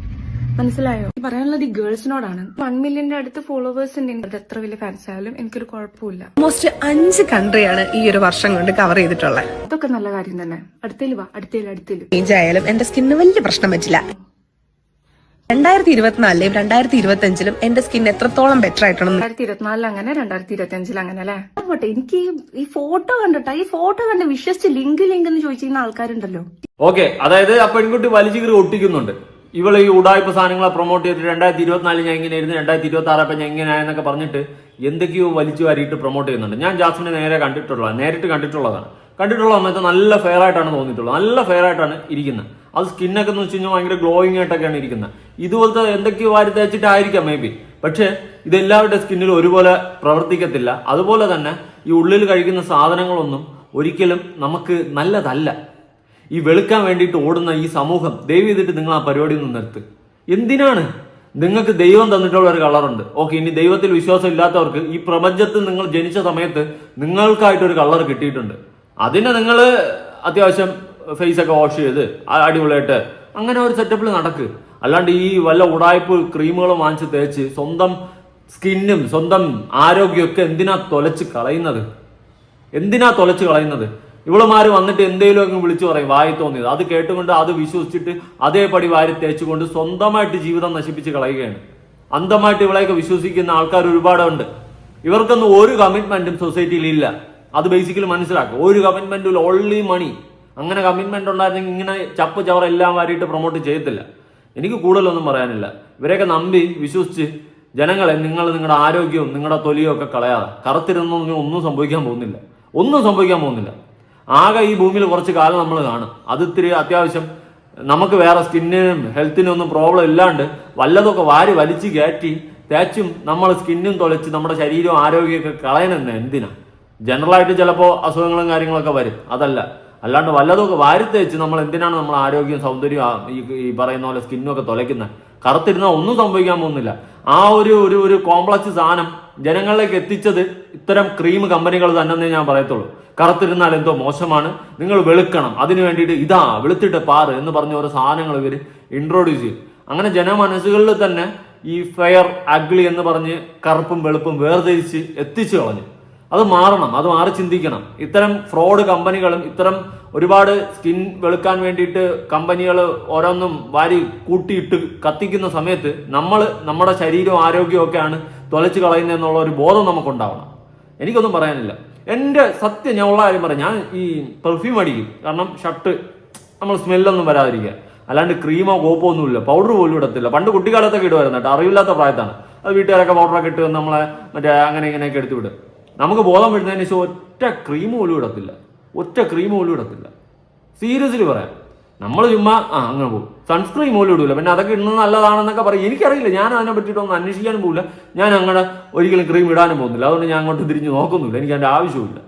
മനസ്സിലായോ? ഈ പറയാനുള്ളത് ഈ ഗേൾസിനോടാണ്. വൺ മില്യന്റെ അടുത്ത് ഫോളോവേഴ്സ് ഉണ്ട്. അത് എത്ര വലിയ ഫാൻസ് ആയാലും എനിക്കൊരു കുഴപ്പമില്ല. ഓൾമോസ്റ്റ് അഞ്ച് കൺട്രിയാണ് ഈ ഒരു വർഷം കൊണ്ട് കവർ ചെയ്തിട്ടുള്ളത് അതൊക്കെ നല്ല കാര്യം തന്നെ. അടുത്തേൽ വാ അടുത്തേൽ അടുത്തേൽ. ചേഞ്ച് ആയാലും എന്റെ സ്കിന്നിന് വലിയ പ്രശ്നം പറ്റില്ല. രണ്ടായിരത്തി ഇരുപത്തിനാലിലും രണ്ടായിരത്തി ഇരുപത്തി അഞ്ചിലും എന്റെ സ്കിൻ എത്രത്തോളം ബെറ്റർ ആയിട്ടുണ്ട് രണ്ടായിരത്തി ഇരുപത്തിനാലിൽ അങ്ങനെ രണ്ടായിരത്തി ഇരുപത്തി അഞ്ചിൽ അങ്ങനെ അല്ലേ? പോട്ടെ എനിക്ക് ഈ- ഈ ഫോട്ടോ കണ്ടിട്ടാ ഈ ഫോട്ടോ കണ്ട് വിശ്വസിച്ച് ലിങ്ക് ലിങ്ക് എന്ന് ചോദിച്ചിരുന്ന ആൾക്കാരുണ്ടല്ലോ. ഓക്കെ അതായത് ആ പെൺകുട്ടി വലിച്ചു കീറി ഒട്ടിക്കുന്നുണ്ട്. ഇവൾ ഈ ഉടായ്പ സാധനങ്ങളെ പ്രൊമോട്ട് ചെയ്തിട്ട് രണ്ടായിരത്തി ഇരുപത്തിനാലിൽ ഞാൻ ഇങ്ങനെ ഇരുന്ന് രണ്ടായിരത്തി ഇരുപത്തി ആറ് അപ്പം ഞാൻ ഇങ്ങനെ ആയെന്നൊക്കെ പറഞ്ഞിട്ട് എന്തൊക്കെയോ വലിച്ചു വാരിയിട്ട് പ്രൊമോട്ട് ചെയ്യുന്നുണ്ട്. ഞാൻ ജാസ്മിനെ നേരെ കണ്ടിട്ടുള്ള നേരിട്ട് കണ്ടിട്ടുള്ളതാണ്. കണ്ടിട്ടുള്ള സമയത്ത് നല്ല ഫെയർ ആയിട്ടാണ് തോന്നിയിട്ടുള്ളത്. നല്ല ഫെയർ ആയിട്ടാണ് ഇരിക്കുന്നത്. അത് സ്കിന്നൊക്കെ എന്ന് വെച്ച് കഴിഞ്ഞാൽ ഭയങ്കര ഗ്ലോയിങ് ആയിട്ടൊക്കെയാണ് ഇരിക്കുന്നത്. ഇതുപോലത്തെ എന്തൊക്കെയോ വാരി തേച്ചിട്ടായിരിക്കാം മേ ബി പക്ഷേ ഇതെല്ലാവരുടെ സ്കിന്നിൽ ഒരുപോലെ പ്രവർത്തിക്കത്തില്ല. അതുപോലെ തന്നെ ഈ ഉള്ളിൽ കഴിക്കുന്ന സാധനങ്ങളൊന്നും ഒരിക്കലും നമുക്ക് നല്ലതല്ല. ഈ വെളുക്കാൻ വേണ്ടിയിട്ട് ഓടുന്ന ഈ സമൂഹം ദയവ് ചെയ്തിട്ട് നിങ്ങൾ ആ പരിപാടി ഒന്ന് നിർത്ത്. എന്തിനാണ്? നിങ്ങൾക്ക് ദൈവം തന്നിട്ടുള്ള ഒരു കളറുണ്ട് ഓക്കെ ഇനി ദൈവത്തിൽ വിശ്വാസം ഇല്ലാത്തവർക്ക് ഈ പ്രപഞ്ചത്തിൽ നിങ്ങൾ ജനിച്ച സമയത്ത് നിങ്ങൾക്കായിട്ട് ഒരു കളർ കിട്ടിയിട്ടുണ്ട്. അതിനെ നിങ്ങൾ അത്യാവശ്യം ഫേസ് ഒക്കെ വാഷ് ചെയ്ത് അടിപൊളിയായിട്ട് അങ്ങനെ ഒരു സെറ്റപ്പിൽ നടക്ക്. അല്ലാണ്ട് ഈ വല്ല ഉടായ്പ് ക്രീമുകളും വാങ്ങിച്ച് തേച്ച് സ്വന്തം സ്കിന്നും സ്വന്തം ആരോഗ്യമൊക്കെ എന്തിനാ തൊലച്ച് കളയുന്നത്? എന്തിനാ തൊലച്ച് കളയുന്നത്? ഇവളുമാര് വന്നിട്ട് എന്തെങ്കിലുമൊക്കെ വിളിച്ചു പറയും. വായി തോന്നിയത്. അത് കേട്ടുകൊണ്ട് അത് വിശ്വസിച്ചിട്ട് അതേപടി വാരി തേച്ചുകൊണ്ട് സ്വന്തമായിട്ട് ജീവിതം നശിപ്പിച്ച് കളയുകയാണ്. അന്ധമായിട്ട് ഇവളെയൊക്കെ വിശ്വസിക്കുന്ന ആൾക്കാർ ഒരുപാടുണ്ട്. ഇവർക്കൊന്നും ഒരു കമ്മിറ്റ്മെന്റും സൊസൈറ്റിയിൽ ഇല്ല. അത് ബേസിക്കലി മനസ്സിലാക്കുക ഒരു കമ്മിറ്റ്മെന്റും ഓൺലി മണി അങ്ങനെ കമ്മിറ്റ്മെന്റ് ഉണ്ടായിരുന്നെങ്കിൽ ഇങ്ങനെ ചപ്പ് ചവർ എല്ലാം വാരിയിട്ട് പ്രൊമോട്ട് ചെയ്യത്തില്ല. എനിക്ക് കൂടുതലൊന്നും പറയാനില്ല. ഇവരെയൊക്കെ നമ്പി വിശ്വസിച്ച് ജനങ്ങളെ നിങ്ങൾ നിങ്ങളുടെ ആരോഗ്യവും നിങ്ങളുടെ തൊലിയും ഒക്കെ കളയാതെ കറുത്തിരുന്നൊന്നും ഒന്നും സംഭവിക്കാൻ പോകുന്നില്ല. ഒന്നും സംഭവിക്കാൻ പോകുന്നില്ല. ആകെ ഈ ഭൂമിയിൽ കുറച്ച് കാലം നമ്മൾ കാണും. അത് ഇത്തിരി അത്യാവശ്യം നമുക്ക് വേറെ സ്കിന്നിനും ഹെൽത്തിനും ഒന്നും പ്രോബ്ലം ഇല്ലാണ്ട് വല്ലതൊക്കെ വാരി വലിച്ച് കയറ്റി തേച്ചും നമ്മൾ സ്കിന്നും തൊലച്ച് നമ്മുടെ ശരീരവും ആരോഗ്യമൊക്കെ കളയണെന്ന് എന്തിനാ? ജനറലായിട്ട് ചിലപ്പോൾ അസുഖങ്ങളും കാര്യങ്ങളൊക്കെ വരും. അതല്ല. അല്ലാണ്ട് വല്ലതൊക്കെ വാരി തേച്ച് നമ്മൾ എന്തിനാണ് നമ്മൾ ആരോഗ്യം സൗന്ദര്യം ഈ പറയുന്ന പോലെ സ്കിന്നും ഒക്കെ തുലയ്ക്കുന്നത് കറുത്തിരുന്നാൽ ഒന്നും സംഭവിക്കാൻ പോകുന്നില്ല. ആ ഒരു ഒരു ഒരു കോംപ്ലക്സ് സാധനം ജനങ്ങളിലേക്ക് എത്തിച്ചത് ഇത്തരം ക്രീം കമ്പനികൾ തന്നെ ഞാൻ പറയത്തുള്ളൂ. കറുത്തിരുന്നാൽ എന്തോ മോശമാണ്. നിങ്ങൾ വെളുക്കണം. അതിനു വേണ്ടിയിട്ട് ഇതാ വെളുത്തിട്ട് പാറ് എന്ന് പറഞ്ഞ ഓരോ സാധനങ്ങൾ ഇവർ ഇൻട്രോഡ്യൂസ് ചെയ്യും. അങ്ങനെ ജനമനസ്സുകളിൽ തന്നെ ഈ ഫെയർ അഗ്ലി എന്ന് പറഞ്ഞ് കറുപ്പും വെളുപ്പും വേർതിരിച്ച് എത്തിച്ചു കളഞ്ഞു. അത് മാറണം അത് മാറി ചിന്തിക്കണം. ഇത്തരം ഫ്രോഡ് കമ്പനികളും ഇത്തരം ഒരുപാട് സ്കിൻ വെളുക്കാൻ വേണ്ടിയിട്ട് കമ്പനികൾ ഓരോന്നും വാരി കൂട്ടിയിട്ട് കത്തിക്കുന്ന സമയത്ത് നമ്മൾ നമ്മുടെ ശരീരവും ആരോഗ്യവും ഒക്കെയാണ് തൊലച്ച് കളയുന്നതെന്നുള്ള ഒരു ബോധം നമുക്കുണ്ടാവണം. എനിക്കൊന്നും പറയാനില്ല. എന്റെ സത്യം ഞാൻ ഉള്ള കാര്യം പറയാം. ഞാൻ ഈ പെർഫ്യൂം അടിക്കും. കാരണം ഷർട്ട് നമ്മൾ സ്മെല്ലൊന്നും വരാതിരിക്കുക. അല്ലാണ്ട് ക്രീമോ കോപ്പോ ഒന്നുമില്ല പൗഡർ പോലും ഇടത്തില്ല. പണ്ട് കുട്ടിക്കാലത്തൊക്കെ ഇടുമായിരുന്നു കേട്ടോ. അറിവില്ലാത്ത പ്രായത്താണ്. അത് വീട്ടുകാരൊക്കെ പൗഡറൊക്കെ ഇട്ട് നമ്മളെ മറ്റേ അങ്ങനെ ഇങ്ങനെയൊക്കെ എടുത്തു വിടും. നമുക്ക് ബോധം വരുന്നതിന് ശേഷം ഒറ്റ ക്രീം പോലും ഇടത്തില്ല. ഒറ്റ ക്രീം പോലും ഇടത്തില്ല. സീരിയസ്ലി പറയാം. നമ്മൾ ചുമ്മാ ആ അങ്ങനെ പോകും. സൺസ്ക്രീൻ പോലും ഇടൂല. പിന്നെ അതൊക്കെ ഇടുന്നത് നല്ലതാണെന്നൊക്കെ പറയും. എനിക്കറിയില്ല. ഞാൻ അതിനെ പറ്റിയിട്ടൊന്നും അന്വേഷിക്കാനും പോകില്ല ഞാൻ അങ്ങനെ ഒരിക്കലും ക്രീം ഇടാനും പോകുന്നില്ല. അതുകൊണ്ട് ഞാൻ അങ്ങോട്ട് തിരിഞ്ഞ് നോക്കുന്നില്ല. എനിക്ക് അതിന്റെ ആവശ്യമില്ല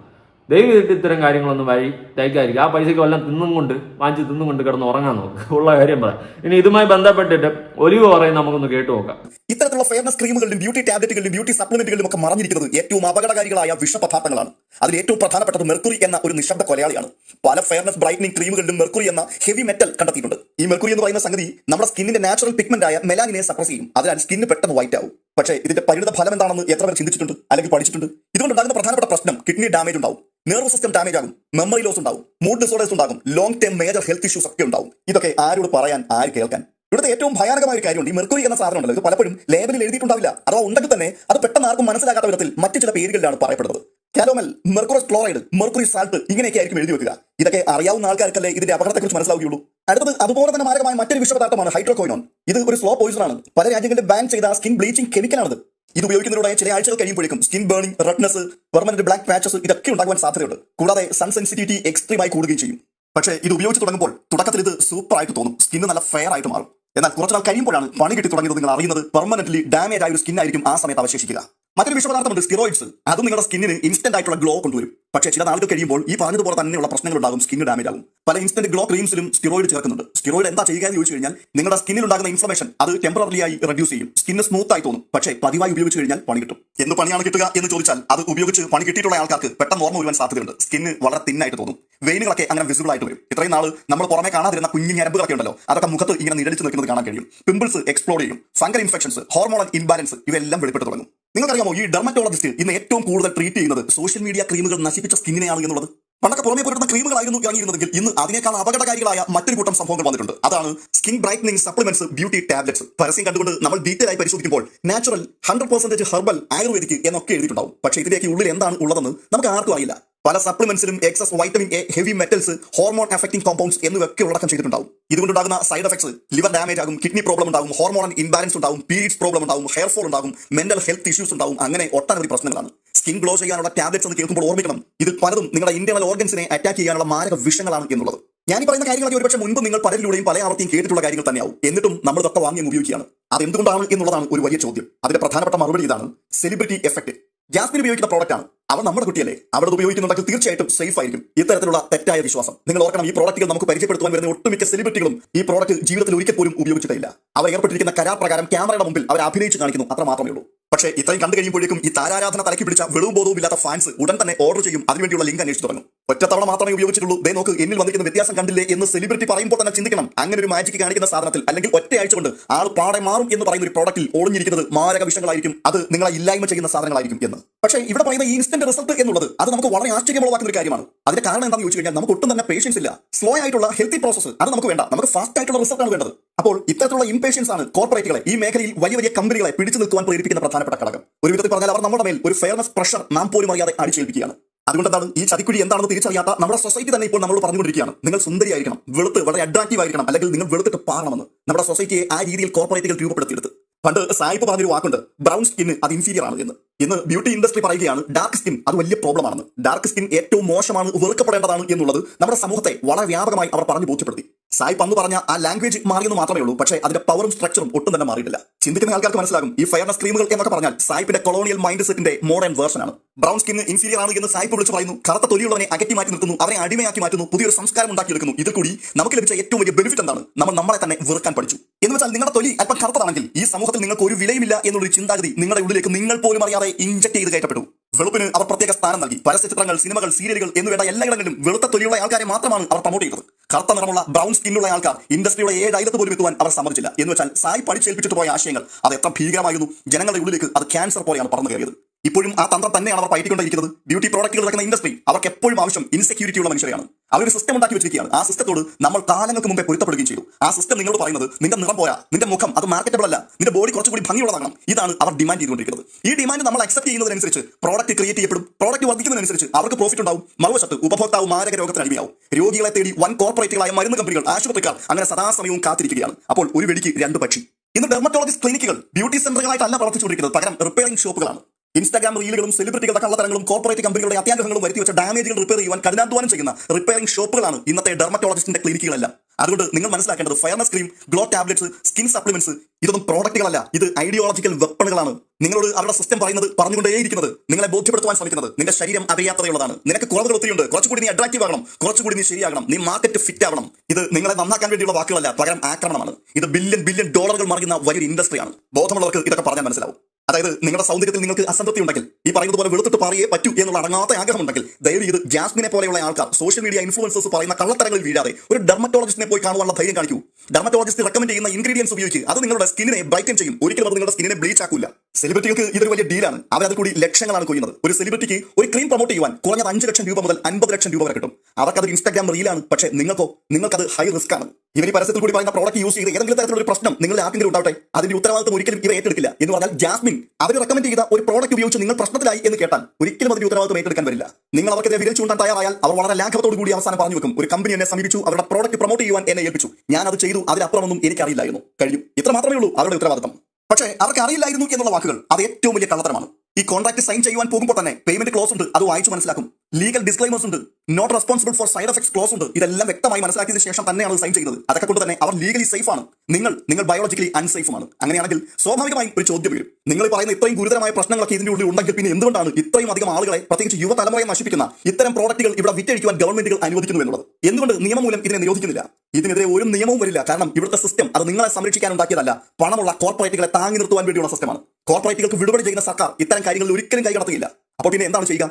ദയവ് ചെയ്തിട്ട് ഇത്തരം കാര്യങ്ങളൊന്നും വഴി തയ്ക്കാതിരിക്കും ആ പൈസയ്ക്ക് വല്ലതും തിന്നും കൊണ്ട് വാങ്ങിച്ച് തിന്നും കൊണ്ട് കിടന്ന് ഉറങ്ങാൻ നോക്ക്. ഉള്ള കാര്യം പറയാം ഇനി ഇതുമായി ബന്ധപ്പെട്ടിട്ട് ഒലിവ് പറയുന്നത് നമുക്കൊന്ന് കേട്ടു നോക്കാം. ഇത്തരത്തിലുള്ള ഫെയർനെസ് ക്രീമുകളിലും ബ്യൂട്ടി ടാബ്ലറ്റുകളിലും ബ്യൂട്ടി സപ്ലിമെന്റുകളിലും ഒക്കെ മറഞ്ഞിരിക്കുന്നത് ഏറ്റവും അപകടകാരികളായ വിഷപദാർത്ഥങ്ങളാണ് അതിൽ ഏറ്റവും പ്രധാനപ്പെട്ടത് മെർക്കുറി എന്ന ഒരു നിശബ്ദ കൊലയാളിയാണ്. പല ഫെയർനെസ് ബ്രൈറ്റനിങ് ക്രീമുകളിലും മെർക്കുറി എന്ന ഹെവി മെറ്റൽ കണ്ടെത്തിയിട്ടുണ്ട്. ഈ മെർക്കുറി എന്ന് പറയുന്ന സംഗതി നമ്മുടെ സ്കിന്നിന്റെ നാച്ചുറൽ പിഗ്മെന്റ് ആയ മെലാനിനെ സപ്രസ് ചെയ്യും. അതിനാൽ സ്കിന്ന് പെട്ടെന്ന് വൈറ്റ് ആവും. പക്ഷേ ഇതിന്റെ പരിണിത ഫലം എന്താണെന്ന് എത്ര പേർ ചിന്തിച്ചിട്ടുണ്ട്? അല്ലെങ്കിൽ പഠിച്ചിട്ടുണ്ട്? ഇതുകൊണ്ടുണ്ടാകുന്ന പ്രധാനപ്പെട്ട പ്രശ്നം കിഡ്നി ഡാമേജ് ഉണ്ടാവും. നെർവ് സിസ്റ്റം ഡാമേജ് ആകും. മെമ്മറി ലോസ് ഉണ്ടാവും മൂഡ് ഡിസോർഡേഴ്സ് ഉണ്ടാകും. Long term major health issues ഒക്കെ ഉണ്ടാവും. ഇതൊക്കെ ആരോട് പറയാൻ ആര് കേൾക്കാൻ? ഇവിടുത്തെ ഏറ്റവും ഭയാനകമായ ഒരു കാര്യമുണ്ട്. ഈ മെർക്കുറി എന്ന സാധനം ഉണ്ടല്ലോ. ഇത് പലപ്പോഴും ലേബലിൽ എഴുതിയിട്ടുണ്ടാവില്ല. അഥവാ ഉണ്ടെങ്കിൽ തന്നെ അത് പെട്ടെന്ന് ആർക്കും മനസ്സിലാകാത്ത വിധത്തിൽ മറ്റു ചില പേരുകളിലാണ് പറയപ്പെടുന്നത്. Calomel mercurous chloride mercury salt ഇങ്ങനെയൊക്കെ ആയിരിക്കും എഴുതി വെക്കുക. ഇതൊക്കെ അറിയാവുന്ന ആൾക്കാർക്കല്ലേ ഇതിന്റെ അപകടത്തെക്കുറിച്ച് മനസ്സിലാവുകയുള്ളൂ. അടുത്തത് അതുപോലെ തന്നെ മാരകമായ മറ്റൊരു വിഷപദാർത്ഥമാണ് ഹൈഡ്രോകോയിനോൺ ഇത് ഒരു സ്ലോ പോയിസൺ ആണ്. പല രാജ്യങ്ങളിലും ബാൻ ചെയ്ത സ്കിൻ ബ്ലീച്ചിങ് കെമിക്കലാണ് ഇത് ഉപയോഗിക്കുന്നതിലൂടെ ചില ആഴ്ചകൾ കഴിയുമ്പോഴേക്കും skin burning redness permanent black patches ഇതൊക്കെ ഉണ്ടാകുവാൻ സാധ്യതയുണ്ട്. കൂടാതെ സൺ സെൻസിറ്റിവിറ്റി എക്സ്ട്രീമായി കൂടുകയും ചെയ്യും. പക്ഷേ ഇത് ഉപയോഗിച്ച് തുടങ്ങുമ്പോൾ തുടക്കത്തിൽ ഇത് സൂപ്പർ ആയിട്ട് തോന്നും. സ്കിന്ന് നല്ല ഫെയർ ആയിട്ട് മാറും. എന്നാൽ കുറച്ചുനാൾ കഴിയുമ്പോഴാണ് പണി കിട്ടി തുടങ്ങിയത് നിങ്ങൾ അറിയുന്നത്. പെർമനന്റ്ലി ഡാമേജ് ആയ ഒരു സ്കിൻ ആയിരിക്കും ആ സമയത്ത് അവശേഷിക്കുക. മറ്റൊരു വിഷപദാർത്ഥമുണ്ട് സ്റ്റിറോയിഡ്സ് അതും നിങ്ങളുടെ സ്കിന്നിന് ഇൻസ്റ്റന്റ് ആയിട്ടുള്ള ഗ്ലോ കൊണ്ടുവരും. പക്ഷേ ചില നാളുകൾ കഴിയുമ്പോൾ ഈ പറഞ്ഞതുപോലെ തന്നെയുള്ള പ്രശ്നങ്ങൾ ഉണ്ടാകും സ്കിൻ ഡാമേജ് ആകും. പല ഇൻസ്റ്റന്റ് ഗ്ലോ ക്രീംസിലും സ്റ്റിറോയിഡ് ചേർക്കുന്നുണ്ട്. സ്റ്റിറോയിഡ് എന്താ ചെയ്യുക എന്ന് ചോദിച്ചു കഴിഞ്ഞാൽ നിങ്ങളുടെ സ്കിന്നിൽ ഉണ്ടാകുന്ന ഇൻഫ്ലമേഷൻ അത് ടെമ്പററി ആയി റെഡ്യൂസ് ചെയ്യും. സ്കിന്ന് സ്മൂത്ത് ആയി തോന്നും. പക്ഷേ പതിവായി ഉപയോഗിച്ച് കഴിഞ്ഞാൽ പണി കിട്ടും. എന്ത് പണിയാണ് കിട്ടുക എന്ന് ചോദിച്ചാൽ അത് ഉപയോഗിച്ച് പണി കിട്ടിയിട്ടുള്ള ആൾക്കാർക്ക് പെട്ടെന്ന് ഓർമ്മ വരുവാൻ സാധ്യതയുണ്ട്. സ്കിന്ന് വളരെ തിന്നായിട്ട് തോന്നും. വെയിനുകളൊക്കെ അങ്ങനെ വിസിബിൾ ആയിട്ട് വരും. ഇത്രയും നാൾ നമ്മൾ പുറമെ കാണാതിരുന്ന കുഞ്ഞു ഞരമ്പുകളൊക്കെ ഉണ്ടല്ലോ അതൊക്കെ മുഖത്ത് ഇങ്ങനെ നിഴലിച്ച് നിൽക്കുന്നത് കാണാൻ കഴിയും. പിമ്പിൾസ് എക്സ്പ്ലോർ ചെയ്യും. ഫംഗൽ ഇൻഫെക്ഷൻസ് ഹോർമോണൽ ഇംബാലൻസ് ഇവയെല്ലാം വെളിപ്പെട്ട് തുടങ്ങും. നിങ്ങൾക്കറിയാമോ ഈ ഡെർമറ്റോളജിസ്റ്റ് ഇന്ന് ഏറ്റവും കൂടുതൽ ട്രീറ്റ് ചെയ്യുന്നത് സോഷ്യൽ മീഡിയ ക്രീമുകൾ നശിപ്പിച്ച സ്കിന്നിനെയാണ് എന്നുള്ളത്? പണ്ടൊക്കെ പുറമേ പുരട്ടുന്ന ക്രീമുകളായിരുന്നു ഇറങ്ങിയിരുന്നെങ്കിൽ ഇന്ന് അതിനേക്കാൾ അപകടകാരികളായ മറ്റൊരു കൂട്ടം സംഭവങ്ങൾ വന്നിട്ടുണ്ട്. അതാണ് skin brightening supplements beauty tablets പരസ്യം കണ്ടുകൊണ്ട് നമ്മൾ ഡീറ്റെയിൽ ആയി പരിശോധിക്കുമ്പോൾ natural hundred percentage herbal ayurvedic എന്നൊക്കെ എഴുതിയിട്ടുണ്ടാവും. പക്ഷേ ഇതിന്റെയൊക്കെ ഉള്ളിൽ എന്താണ് ഉള്ളതെന്ന് നമുക്ക് ആർക്കും അറിയില്ല. പല സപ്ലിമെന്റ്സിലും excess vitamin A heavy metals hormone effecting compounds എന്നിവയൊക്കെ ഉള്ളടക്കം ചെയ്തിട്ടുണ്ടാവും. ഇതുകൊണ്ടുണ്ടാകുന്ന സൈഡ് എഫക്ട്സ് ലിവർ ഡാമേജ് ആകും കിഡ്നി പ്രോബ്ലം ഉണ്ടാകും ഹോർമോൺ ഇംബാലൻസ് ഉണ്ടാകും പീരീഡ്സ് പ്രോബ്ലം ഉണ്ടാകും ഹെയർ ഫോൾ ഉണ്ടാകും മെന്റൽ ഹെൽത്ത് ഇഷ്യൂസ് ഉണ്ടാവും അങ്ങനെ ഒട്ടനവധി പ്രശ്നങ്ങളാണ്. സ്കിൻ ഗ്ലോ ചെയ്യാനുള്ള ടാബ്ലറ്റ്സ് എന്ന് കേൾക്കുമ്പോൾ ഓർമ്മിക്കണം ഇതിൽ പലതും നിങ്ങളുടെ ഇന്റർണൽ ഓർഗൻസിനെ അറ്റാക്ക് ചെയ്യാനുള്ള മാരക വിഷങ്ങളാണ് എന്നുള്ളത്. ഞാൻ പറയുന്ന കാര്യങ്ങളൊക്കെ ഒരുപക്ഷെ മുൻപ് നിങ്ങൾ പലരിലൂടെയും പല ആവർത്തിയും കേട്ടിട്ടുള്ള കാര്യങ്ങൾ തന്നെയാവും. എന്നിട്ടും നമ്മൾ ഇതൊക്കെ വാങ്ങി ഉപയോഗിക്കുകയാണ്. അത് എന്തുകൊണ്ടാണ് എന്നുള്ളതാണ് ഒരു വലിയ ചോദ്യം. അതിന്റെ പ്രധാനപ്പെട്ട മറുപടി ഇതാണ്. സെലിബ്രിറ്റി എഫക്ട് ജാസ്മിൻ ഉപയോഗിക്കുന്ന പ്രോഡക്റ്റ് ആണ്. അവൾ നമ്മുടെ കുട്ടിയല്ലേ. അവിടെ ഉപയോഗിക്കുന്നുണ്ടെങ്കിൽ തീർച്ചയായിട്ടും സേഫ് ആയിരിക്കും. ഇത്തരത്തിലുള്ള തെറ്റായ വിശ്വാസം. നിങ്ങൾ ഓർക്കണം ഈ പ്രോഡക്റ്റുകൾ നമുക്ക് പരിചയപ്പെടുത്താൻ വരുന്ന ഒട്ടുമിക്ക സെലിബ്രിറ്റികളും ഈ പ്രോഡക്റ്റ് ജീവിതത്തിൽ ഒരിക്കൽ പോലും ഉപയോഗിച്ചിട്ടില്ല. അവർ ഏർപ്പെട്ടിരിക്കുന്ന കരാർ പ്രകാരം ക്യാമറയുടെ മുമ്പിൽ അവർ അഭിനയിച്ച് കാണിക്കുന്നു. അത്ര മാത്രമേ ഉള്ളൂ. പക്ഷേ ഇത്രയും കണ്ടു കഴിയുമ്പോഴേക്കും ഈ താരാരാധന തലക്കി പിടിച്ച വെളിവും ബോധവും ഇല്ലാത്ത ഫാൻസ് ഉടൻ തന്നെ ഓർഡർ ചെയ്യും. അതിനുവേണ്ടിയുള്ള ലിങ്ക് അന്വേഷിച്ചു തുടങ്ങും. ഒറ്റത്തവണ മാത്രമേ ഉപയോഗിച്ചിട്ടുള്ളൂ. ദേ നോക്ക് എന്നിൽ വന്നിരിക്കുന്ന വ്യത്യാസം കണ്ടില്ലേ എന്ന് സെലിബ്രിറ്റി പറയുമ്പോൾ തന്നെ ചിന്തിക്കണം. അങ്ങനെ ഒരു മാജിക് കാണിക്കുന്ന സാധനത്തിൽ അല്ലെങ്കിൽ ഒറ്റയാഴ്ച കൊണ്ട് ആൾ പാടെ മാറും എന്ന് പറയുന്ന ഒരു പ്രോഡക്റ്റിൽ ഒളിഞ്ഞിരിക്കുന്നത് മാരക വിഷയങ്ങളായിരിക്കും അത് നിങ്ങളെ ഇല്ലായ്മ ചെയ്യുന്ന സാധനങ്ങളായിരിക്കും എന്ന്. പക്ഷേ ഇവിടെ പറയുന്ന ഈ ഇൻസ്റ്റന്റ് റിസൾട്ട് എന്നുള്ളത് അത് നമുക്ക് വളരെ ആശ്ചര്യമുള്ളതാക്കുന്ന ഒരു കാര്യമാണ്. അതിന്റെ കാരണം എന്താണെന്ന് ചോദിച്ചു കഴിഞ്ഞാൽ നമുക്ക് ഒട്ടും തന്നെ പേഷ്യൻസ് ഇല്ല. സ്ലോ ആയിട്ടുള്ള ഹെൽത്തി പ്രോസസ്സ് അത് നമുക്ക് വേണ്ട. നമുക്ക് ഫാസ്റ്റ് ആയിട്ടുള്ള റിസൾട്ടാണ് വേണ്ടത്. അപ്പോൾ ഇത്തരത്തിലുള്ള ഇംപേഷ്യൻസ് ആണ് കോർപ്പറേറ്റുകളെ ഈ മേഖലയിൽ വലിയ വലിയ കമ്പനികളെ പിടിച്ചു നിൽക്കുവാൻ പ്രേരിപ്പിക്കുന്ന പ്രധാനപ്പെട്ട ഘടകം. ഒരു വിധത്തിൽ പറഞ്ഞാൽ അവർ നമ്മുടെ മേൽ ഒരു ഫെയർനെസ് പ്രഷർ നാം പോലും അറിയാതെ അടിച്ചേൽപ്പിക്കുകയാണ്. അതുകൊണ്ട് എന്താണ് ഈ ചതിക്കുഴി എന്താണെന്ന് തിരിച്ചറിയാത്ത നമ്മുടെ സൊസൈറ്റി തന്നെ ഇപ്പോൾ നമ്മൾ പറഞ്ഞുകൊണ്ടിരിക്കുകയാണ്. നിങ്ങൾ സുന്ദരിയായിരിക്കണം വെളുത്ത് വളരെ അട്രാക്റ്റീവ് ആയിരിക്കണം അല്ലെങ്കിൽ നിങ്ങൾ വെളുത്തിട്ട് പാറണമെന്ന് നമ്മുടെ സൊസൈറ്റിയെ ആ രീതിയിൽ കോർപ്പറേറ്റുകൾ രൂപപ്പെടുത്തിയെടുത്ത്. പണ്ട് സായിപ്പ് പറഞ്ഞൊരു വാക്കുണ്ട് ബ്രൗൺ സ്കിൻ അത് ഇൻഫീരിയർ ആണ് എന്ന്. ഇന്ന് ബ്യൂട്ടി ഇൻഡസ്ട്രി പറയുകയാണ് ഡാർക്ക് സ്കിൻ അത് വലിയ പ്രോബ്ലം ആണെന്ന്. ഡാർക്ക് സ്കിൻ ഏറ്റവും മോശമാണ് വെറുക്കപ്പെടേണ്ടതാണ് എന്നുള്ളത് നമ്മുടെ സമൂഹത്തെ വളരെ വ്യാപകമായി അവർ പറഞ്ഞു ബോധ്യപ്പെടുത്തി. സായിപ്പ് അന്ന് പറഞ്ഞ ആ ലാംഗ്വേജ് മാറിയെന്ന് മാത്രമേ ഉള്ളൂ. പക്ഷേ അതിന്റെ പവറും സ്ട്രക്ചറും ഒട്ടും തന്നെ മാറിയിട്ടില്ല. ചിന്തിക്കുന്ന ആൾക്കാർക്ക് മനസ്സിലാകും ഈ ഫെയർനെസ് സ്ക്രീമുകൾ എന്നൊക്കെ പറഞ്ഞാൽ സായിപ്പിന്റെ കൊളോണിയൽ മൈൻഡ് സെറ്റിന്റെ മോഡേൺ വേർഷൻ ആണ്. ബ്രൗൺ സ്കിൻ ഇൻഫീരിയർ ആണ് എന്ന് സായിപ്പ് വിളിച്ച് പറയുന്നു. കറുത്ത തൊലിയുള്ളവനെ അകറ്റി മാറ്റി നിർത്തുന്നു. അവരെ അടിമയാക്കി മാറ്റുന്നു. പുതിയൊരു സംസ്കാരം ഉണ്ടാക്കി എടുക്കുന്നു ഇതിൽ കൂടി നമുക്ക് ലഭിച്ച ഏറ്റവും വലിയ ബെനിഫിറ്റ് എന്താണ്? നമ്മൾ നമ്മളെ തന്നെ വെറുക്കാൻ പഠിച്ചു. എന്ന് വെച്ചാൽ നിങ്ങളുടെ തൊലി അല്പം കറുത്തതാണെങ്കിൽ ഈ സമൂഹത്തിൽ നിങ്ങൾക്ക് ഒരു വിലയുമില്ല എന്നുള്ളൊരു ചിന്താഗതി നിങ്ങളുടെ ഉള്ളിലേക്ക് നിങ്ങൾ പോലും അറിയാതെ ഇഞ്ചക്ട് ചെയ്ത് കയറ്റപ്പെട്ടു. വെളുപ്പിന് അവർ പ്രത്യേക സ്ഥാനം നൽകി. പരസ്യ ചിത്രങ്ങൾ സിനിമകൾ സീരിയലുകൾ എന്നിവയുടെ എല്ലായിടങ്ങളിലും വെളുത്ത തൊലിയുള്ള ആൾക്കാരെ മാത്രമാണ് അവർ പ്രൊമോട്ട് ചെയ്തത്. കറുത്ത നിറമുള്ള ബ്രൗൺ സ്കിന്നുള്ള ആൾക്കാർ ഇൻഡസ്ട്രിയുടെ ഏഴ് അയലത്ത് പോലും എത്തുവാൻ അവർ സമ്മതിച്ചില്ല. എന്ന് വെച്ചാൽ സായി പഠിച്ചേൽപ്പിച്ചിട്ട് പോയ ആശയങ്ങൾ അത് എത്ര ഭീകരമായിരുന്നു. ജനങ്ങളുടെ ഉള്ളിലേക്ക് അത് ക്യാൻസർ പോലെയാണ് പറന്നു കയറിയത്. ഇപ്പോഴും ആ തന്ത്രം തന്നെയാണ് അവർ പയറ്റിക്കൊണ്ടിരിക്കുന്നത്. ബ്യൂട്ടി പ്രോഡക്റ്റുകൾ നടക്കുന്ന ഇൻഡസ്ട്രി അവർക്ക് എപ്പോഴും ആവശ്യം ഇൻസെക്യൂരിറ്റി ഉള്ള മനുഷ്യരെയാണ്. അവരൊരു സിസ്റ്റം ഉണ്ടാക്കി വെച്ചിരിക്കുകയാണ്. ആ സിസ്റ്റത്തോട് നമ്മൾ കാലങ്ങൾക്ക് മുമ്പേ പൊരുത്തപ്പെടുകയും ചെയ്തു. ആ സിസ്റ്റം നിങ്ങളോട് പറയുന്നത് നിന്റെ നിറം പോരാ നിന്റെ മുഖം അത് മാർക്കറ്റബിൾ അല്ല നിന്റെ ബോഡി കുറച്ചുകൂടി ഭംഗിയുള്ളതാകണം. ഇതാണ് അവർ ഡിമാൻഡ് ചെയ്തുകൊണ്ടിരിക്കുന്നത്. ഈ ഡിമാൻഡ് നമ്മൾ അക്സെപ്റ്റ് ചെയ്യുന്നതിനനുസരിച്ച് പ്രോഡക്റ്റ് ക്രിയേറ്റ് ചെയ്യപ്പെടും. പ്രോഡക്റ്റ് വർദ്ധിക്കുന്നതിനനുസരിച്ച് അവർക്ക് പ്രോഫിറ്റ് ഉണ്ടാവും. മറുവശത്ത് ഉപഭോക്താവ് മാരക രോഗത്തിന് അടിമയാവും. രോഗികളെ തേടി വൻ കോർപ്പറേറ്റുകളായ മരുന്ന് കമ്പനികൾ ആശുപത്രിക്കാർ അങ്ങനെ സദാസമയവും കാത്തിരിക്കുകയാണ്. അപ്പോൾ ഒരു വെടിക്ക് രണ്ട് പക്ഷി. ഇന്ന് ഡെർമറ്റോളജിസ്റ്റ് ക്ലിനിക്കുകൾ ബ്യൂട്ടി സെന്ററുകളായിട്ടല്ല പ്രവർത്തിച്ചുകൊണ്ടിരിക്കുന്നത്. പകരം റിപ്പയറിംഗ് ഷോപ്പുകളാണ് ഇൻസ്റ്റാഗ്രാം റീലുകളും സെലിബ്രിറ്റികളുടെ കള്ളത്തരങ്ങളും കോർപ്പറേറ്റ് കമ്പനികളുടെ അത്യാഗ്രഹങ്ങളും വരുത്തി വെച്ച ഡാമേജുകൾ റിപ്പയർ ചെയ്യാൻ കഠിനാധ്വാനം ചെയ്യുന്ന റിപ്പയറിംഗ് ഷോപ്പുകളാണ് ഇന്നത്തെ ഡെർമറ്റോളജിസ്റ്റിന്റെ ക്ലിനിക്കുകളെല്ലാം അതുകൊണ്ട് നിങ്ങൾ മനസ്സിലാക്കേണ്ടത് fairness cream glow tablets skin supplements ഇതൊന്നും പ്രോഡക്റ്റുകളല്ല ഇത് ഐഡിയോളജിക്കൽ വെപ്പണുകളാണ് നിങ്ങളോട് അവരുടെ സിസ്റ്റം പറയുന്നത് പറഞ്ഞുകൊണ്ടേയിരിക്കുന്നത് നിങ്ങളെ ബോധ്യപ്പെടുത്താൻ ശ്രമിക്കുന്നത് നിന്റെ ശരീരം അറിയാത്തതയുള്ളതാണ് നിനക്ക് കുറവുകൾ ഒത്തിരിയുണ്ട് കുറച്ചുകൂടി നീ അട്രാക്റ്റീവ് ആകണം. കുറച്ചുകൂടി നീ ശരിയാകണം. നീ മാർക്കറ്റ് ഫിറ്റ് ആവണം. ഇത് നിങ്ങളെ നന്നാക്കാൻ വേണ്ടിയുള്ള വാക്കുകളല്ല പകരം ആക്രമണമാണ്. ഇത് ബില്യൺ ബില്യൺ ഡോളറുകൾ മറിയുന്ന വലിയൊരു ഇൻഡസ്ട്രിയാണ് ബോധമുള്ളവർക്ക് ഇതൊക്കെ പറഞ്ഞാൽ മനസ്സിലാവും. അതായത് നിങ്ങളുടെ സൗന്ദര്യത്തിൽ നിങ്ങൾക്ക് അസംതൃപ്തി ഉണ്ടെങ്കിൽ ഈ പറയുന്നത് പോലെ വെളുത്തിട്ട് പറയേ പറ്റൂ എന്നുള്ള അടങ്ങാത്ത ആഗ്രഹം ഉണ്ടെങ്കിൽ ദയവ് ഇത് ജാസ്മിനെ പോലെയുള്ള ആൾക്കാർ സോഷ്യൽ മീഡിയ ഇൻഫ്ലുവൻസേഴ്സ് പറയുന്ന കള്ളത്തരങ്ങളിൽ വീഴാതെ ഒരു ഡെർമറ്റോളജിസ്റ്റിനെ പോയി കാണുവാനുള്ള ധൈര്യം കാണിക്കൂ. ഡെർമറ്റോളജിസ്റ്റ് റെക്കമെൻഡ് ചെയ്യുന്ന ഇൻഗ്രീഡിയൻസ് ഉപയോഗിച്ച് അത് നിങ്ങളുടെ സ്കിന്നിനെ ബ്രൈറ്റൻ ചെയ്യും. ഒരിക്കലും അത് നിങ്ങളുടെ സ്കിന്നിനെ ബ്ലീച്ച് ആക്കില്ല സെലിബ്രിറ്റികൾക്ക് ഇതൊരു വലിയ ഡീലാണ് അവർ അതിൽ കൂടി ലക്ഷങ്ങളാണ് കൊയ്യുന്നത്. ഒരു സെലിബ്രിറ്റിക്ക് ഒരു ക്രീം പ്രൊമോട്ട് ചെയ്യുവാൻ കുറഞ്ഞത് അഞ്ച് ലക്ഷം രൂപ മുതൽ അൻപത് ലക്ഷം രൂപ വരെ കിട്ടും. അവർക്കത് ഇൻസ്റ്റാഗ്രാം റീലാണ് പക്ഷേ നിങ്ങൾക്കോ നിങ്ങൾക്കത് ഹൈ റിസ്ക് ആണ്. ഇവർ പരസ്യത്തിൽ കൂടി പറയുന്ന പ്രോഡക്റ്റ് യൂസ് ചെയ്ത് ഏതെങ്കിലും തരത്തിലുള്ള ഒരു പ്രശ്നം നിങ്ങൾ ആർക്കെങ്കിലും ഉണ്ടാവട്ടെ അതിന്റെ ഉത്തരവാദിത്വം ഒരിക്കലും ഇവ ഏറ്റെടുക്കില്ല എന്ന് പറഞ്ഞാൽ ജാസ്മിൻ അവർ റെക്കമെൻഡ് ചെയ്ത ഒരു പ്രോഡക്റ്റ് ഉപയോഗിച്ച് നിങ്ങൾ പ്രശ്നത്തിലായി എന്ന് കേട്ടാൽ ഒരിക്കലും അതിന്റെ ഉത്തരവാദിത്വം ഏറ്റെടുക്കാൻ വരില്ല. നിങ്ങൾ അവർക്കെതിരെ വിരൽ ചൂണ്ടാൻ തയ്യാറായാൽ അവർ വളരെ ലാഘവത്തോടു കൂടി അവസാനം പറഞ്ഞു വെക്കും ഒരു കമ്പനി എന്നെ സമീപിച്ചു അവരുടെ പ്രോഡക്റ്റ് പ്രൊമോട്ട് ചെയ്യുവാൻ എന്നെ ഏൽപ്പിച്ചു. ഞാൻ അത് ചെയ്തു എനിക്ക് എനിക്കറിയില്ലായിരുന്നു. കഴിഞ്ഞു. ഇത്ര മാത്രമേ ഉള്ളൂ അവരുടെ ഉത്തരവാദിത്വം. പക്ഷേ അവർക്ക് അറിയില്ലായിരുന്നു എന്നുള്ള വാക്കുകൾ അത് ഏറ്റവും വലിയ കള്ളത്തരമാണ്. ഈ കോൺട്രാക്ട് സൈൻ ചെയ്യുവാൻ പോകുമ്പോൾ തന്നെ പേയ്മെന്റ് ക്ലോസ് ഉണ്ട് അത് വായിച്ചു മനസ്സിലാക്കും. ലീഗൽ ഡിസ്ക്ലൈമേഴ്സ് ഉണ്ട്. Not responsible for side effects clause ഉണ്ട്. ഇതെല്ലാം വ്യക്തമായി മനസ്സിലാക്കിയ ശേഷം തന്നെയാണ് സൈൻ ചെയ്യുന്നത് അതൊക്കെ കൊണ്ട് തന്നെ അവർ ലീഗലി സേഫ് ആണ്. നിങ്ങൾ നിങ്ങൾ ബയോളജിക്കലി അൺസേഫുമാണ് അങ്ങനെയാണെങ്കിൽ സ്വാഭാവികമായും ഒരു ചോദ്യം വരും നിങ്ങൾ പറയുന്ന ഇത്രയും ഗുരുതരമായ പ്രശ്നങ്ങളൊക്കെ ഇതിന്റെ ഉള്ളിൽ ഉണ്ടെങ്കിൽ പിന്നെ എന്തുകൊണ്ടാണ് ഇത്രയും അധികം ആളുകളെ പ്രത്യേകിച്ച് യുവതലമുറയെ നശിപ്പിക്കുന്ന ഇത്തരം പ്രോഡക്റ്റുകൾ ഇവിടെ വിറ്റഴിക്കുവാൻ ഗവൺമെന്റുകൾ അനുവദിക്കുന്നു എന്നുള്ളത്? എന്തുകൊണ്ട് നിയമമൂലം ഇതിനെ നിരോധിക്കുന്നില്ല? ഇതിനെതിരെ ഒരു നിയമവും വരില്ല. കാരണം ഇവിടുത്തെ സിസ്റ്റം അത് നിങ്ങളെ സംരക്ഷിക്കാൻ ഉണ്ടാക്കിയതല്ല. പണമുള്ള കോർപ്പറേറ്റുകളെ താങ്ങി നിർത്തുവാൻ വേണ്ടിയുള്ള സിസ്റ്റമാണ് കോർപ്പറേറ്റുകൾക്ക് വിടുപടി ചെയ്യുന്ന സർക്കാർ ഇത്തരം കാര്യങ്ങളിൽ ഒരിക്കലും കൈകടത്തുകയില്ല അപ്പോൾ പിന്നെ എന്താണ് ചെയ്യുക?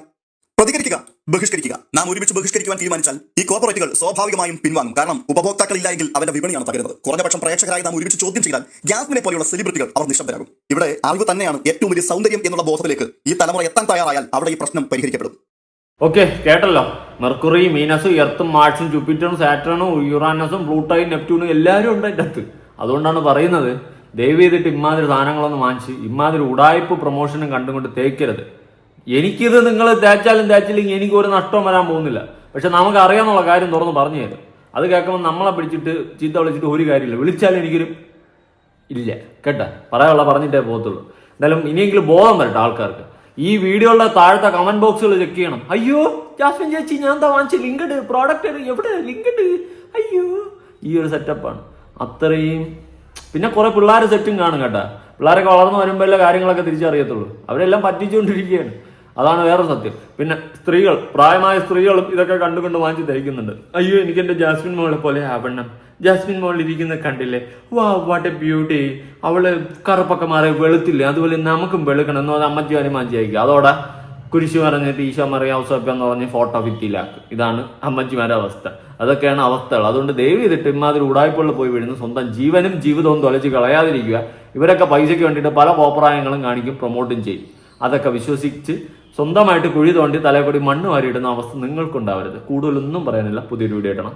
പ്രതികരിക്കുക ബഹിഷ്കരിക്കുക. നാം ഒരുമിച്ച് ബഹിഷ്കരിക്കുവാൻ തീരുമാനിച്ചാൽ ഈ കോർപ്പറേറ്റുകൾ സ്വാഭാവികമായും പിൻവാങ്ങും. കാരണം ഉപഭോക്താക്കൾ ഇല്ലായെങ്കിൽ അവരുടെ വിപണിയാണ് തകരുന്നത് കുറഞ്ഞപക്ഷം പ്രേക്ഷകരായി നാം ഒരുമിച്ച് ചോദ്യം ചെയ്താൽ ഗ്യാസിനെ പോലെയുള്ള സെലിബ്രിറ്റികൾ അവർ നിശബ്ദരാകും. ഇവിടെ അറിവ് തന്നെയാണ് ഏറ്റവും വലിയ സൗന്ദര്യം എന്നുള്ള ബോധത്തിലേക്ക് ഈ തലമുറ എത്താൻ തയ്യാറായാൽ അവിടെ ഈ പ്രശ്നം പരിഹരിക്കപ്പെടും. ഓക്കെ കേട്ടല്ലോ. മെർക്കുറി മീനസ് എർത്തും മാർസും ജൂപ്പിറ്ററും സാറ്റേണും യുറാനസും പ്ലൂട്ടോയും നെപ്റ്റ്യൂണും എല്ലാവരും ഉണ്ട് എന്റെ അടുത്ത് അതുകൊണ്ടാണ് പറയുന്നത് ദയവ് ചെയ്തിട്ട് ഇമാതിരി സാധനങ്ങളൊന്നും വാങ്ങിച്ച് ഇമാതിരി ഉടായ്പ പ്രൊമോഷനും കണ്ടുകൊണ്ട് തേക്കരുത്. എനിക്കിത് നിങ്ങൾ തേച്ചാലും തേച്ചില്ലെങ്കിൽ എനിക്ക് ഒരു നഷ്ടവും വരാൻ പോകുന്നില്ല. പക്ഷെ നമുക്ക് അറിയാമെന്നുള്ള കാര്യം തുറന്ന് പറഞ്ഞു തരും. അത് കേൾക്കുമ്പോൾ നമ്മളെ പിടിച്ചിട്ട് ചീത്ത വിളിച്ചിട്ട് ഒരു കാര്യമില്ല. വിളിച്ചാലും എനിക്കൊരു ഇല്ല. കേട്ടാ? പറയാനുള്ള പറഞ്ഞിട്ടേ പോകത്തുള്ളൂ. എന്തായാലും ഇനിയെങ്കിലും ബോധം വരട്ടെ ആൾക്കാർക്ക്. ഈ വീഡിയോയുടെ താഴത്തെ കമന്റ് ബോക്സുകൾ ചെക്ക് ചെയ്യണം. അയ്യോ ജാസ്മിൻ ചേച്ചി ഞാൻ എന്താ വാങ്ങിച്ച ലിങ്ക് ഇട്. പ്രോഡക്റ്റ് എവിടെ? ലിങ്ക് ഇട്. അയ്യോ ഈ ഒരു സെറ്റപ്പാണ് അത്രയും പിന്നെ കുറെ പിള്ളേർ സെറ്റും കാണും കേട്ടാ. പിള്ളേരൊക്കെ വളർന്നു വരുമ്പോഴല്ലേ കാര്യങ്ങളൊക്കെ തിരിച്ചറിയത്തുള്ളൂ. അവരെല്ലാം പറ്റിച്ചുകൊണ്ടിരിക്കുകയാണ്. അതാണ് വേറെ സത്യം. പിന്നെ സ്ത്രീകൾ പ്രായമായ സ്ത്രീകളും ഇതൊക്കെ കണ്ടുകൊണ്ട് വാങ്ങിച്ച് ധരിക്കുന്നുണ്ട് അയ്യോ എനിക്ക് എന്റെ ജാസ്മിൻ മോളെ പോലെ ആവണം. ജാസ്മിൻ മോൾ ഇരിക്കുന്ന കണ്ടില്ലേ? വാ വാട്ട് എ ബ്യൂട്ടി അവൾ കറുപ്പൊക്കെ മാറി വെളുത്തില്ലേ? അതുപോലെ നമുക്കും വെളുക്കണം. എന്ന് പറഞ്ഞാൽ അമ്മച്ചിമാരും മാഞ്ചി അയക്കുക അതോടെ കുരിശ് പറഞ്ഞിട്ട് ഈശോ മറിയ ഔസപ്പ് എന്ന് പറഞ്ഞ് ഫോട്ടോ ഭിത്തിയിലാക്കും ഇതാണ് അമ്മച്ചിമാരുടെ അവസ്ഥ. അതൊക്കെയാണ് അവസ്ഥകൾ. അതുകൊണ്ട് ദൈവം ചെയ്തിട്ട് ഇമാതിരി ഉടായ്പകളിൽ പോയി വീഴുന്ന സ്വന്തം ജീവനും ജീവിതവും തൊലച്ച് കളയാതിരിക്കുക. ഇവരൊക്കെ പൈസയ്ക്ക് വേണ്ടിയിട്ട് പല കോപ്രായങ്ങളും കാണിക്കും പ്രൊമോട്ടും ചെയ്യും. അതൊക്കെ വിശ്വസിച്ച് സ്വന്തമായിട്ട് കുഴി തോണ്ടി തലയിൽ കൂടി മണ്ണ് വാരിയിടുന്ന അവസ്ഥ നിങ്ങൾക്കുണ്ടാവരുത്. കൂടുതലൊന്നും പറയാനില്ല. പുതിയൊരു വീഡിയോ ഇടണം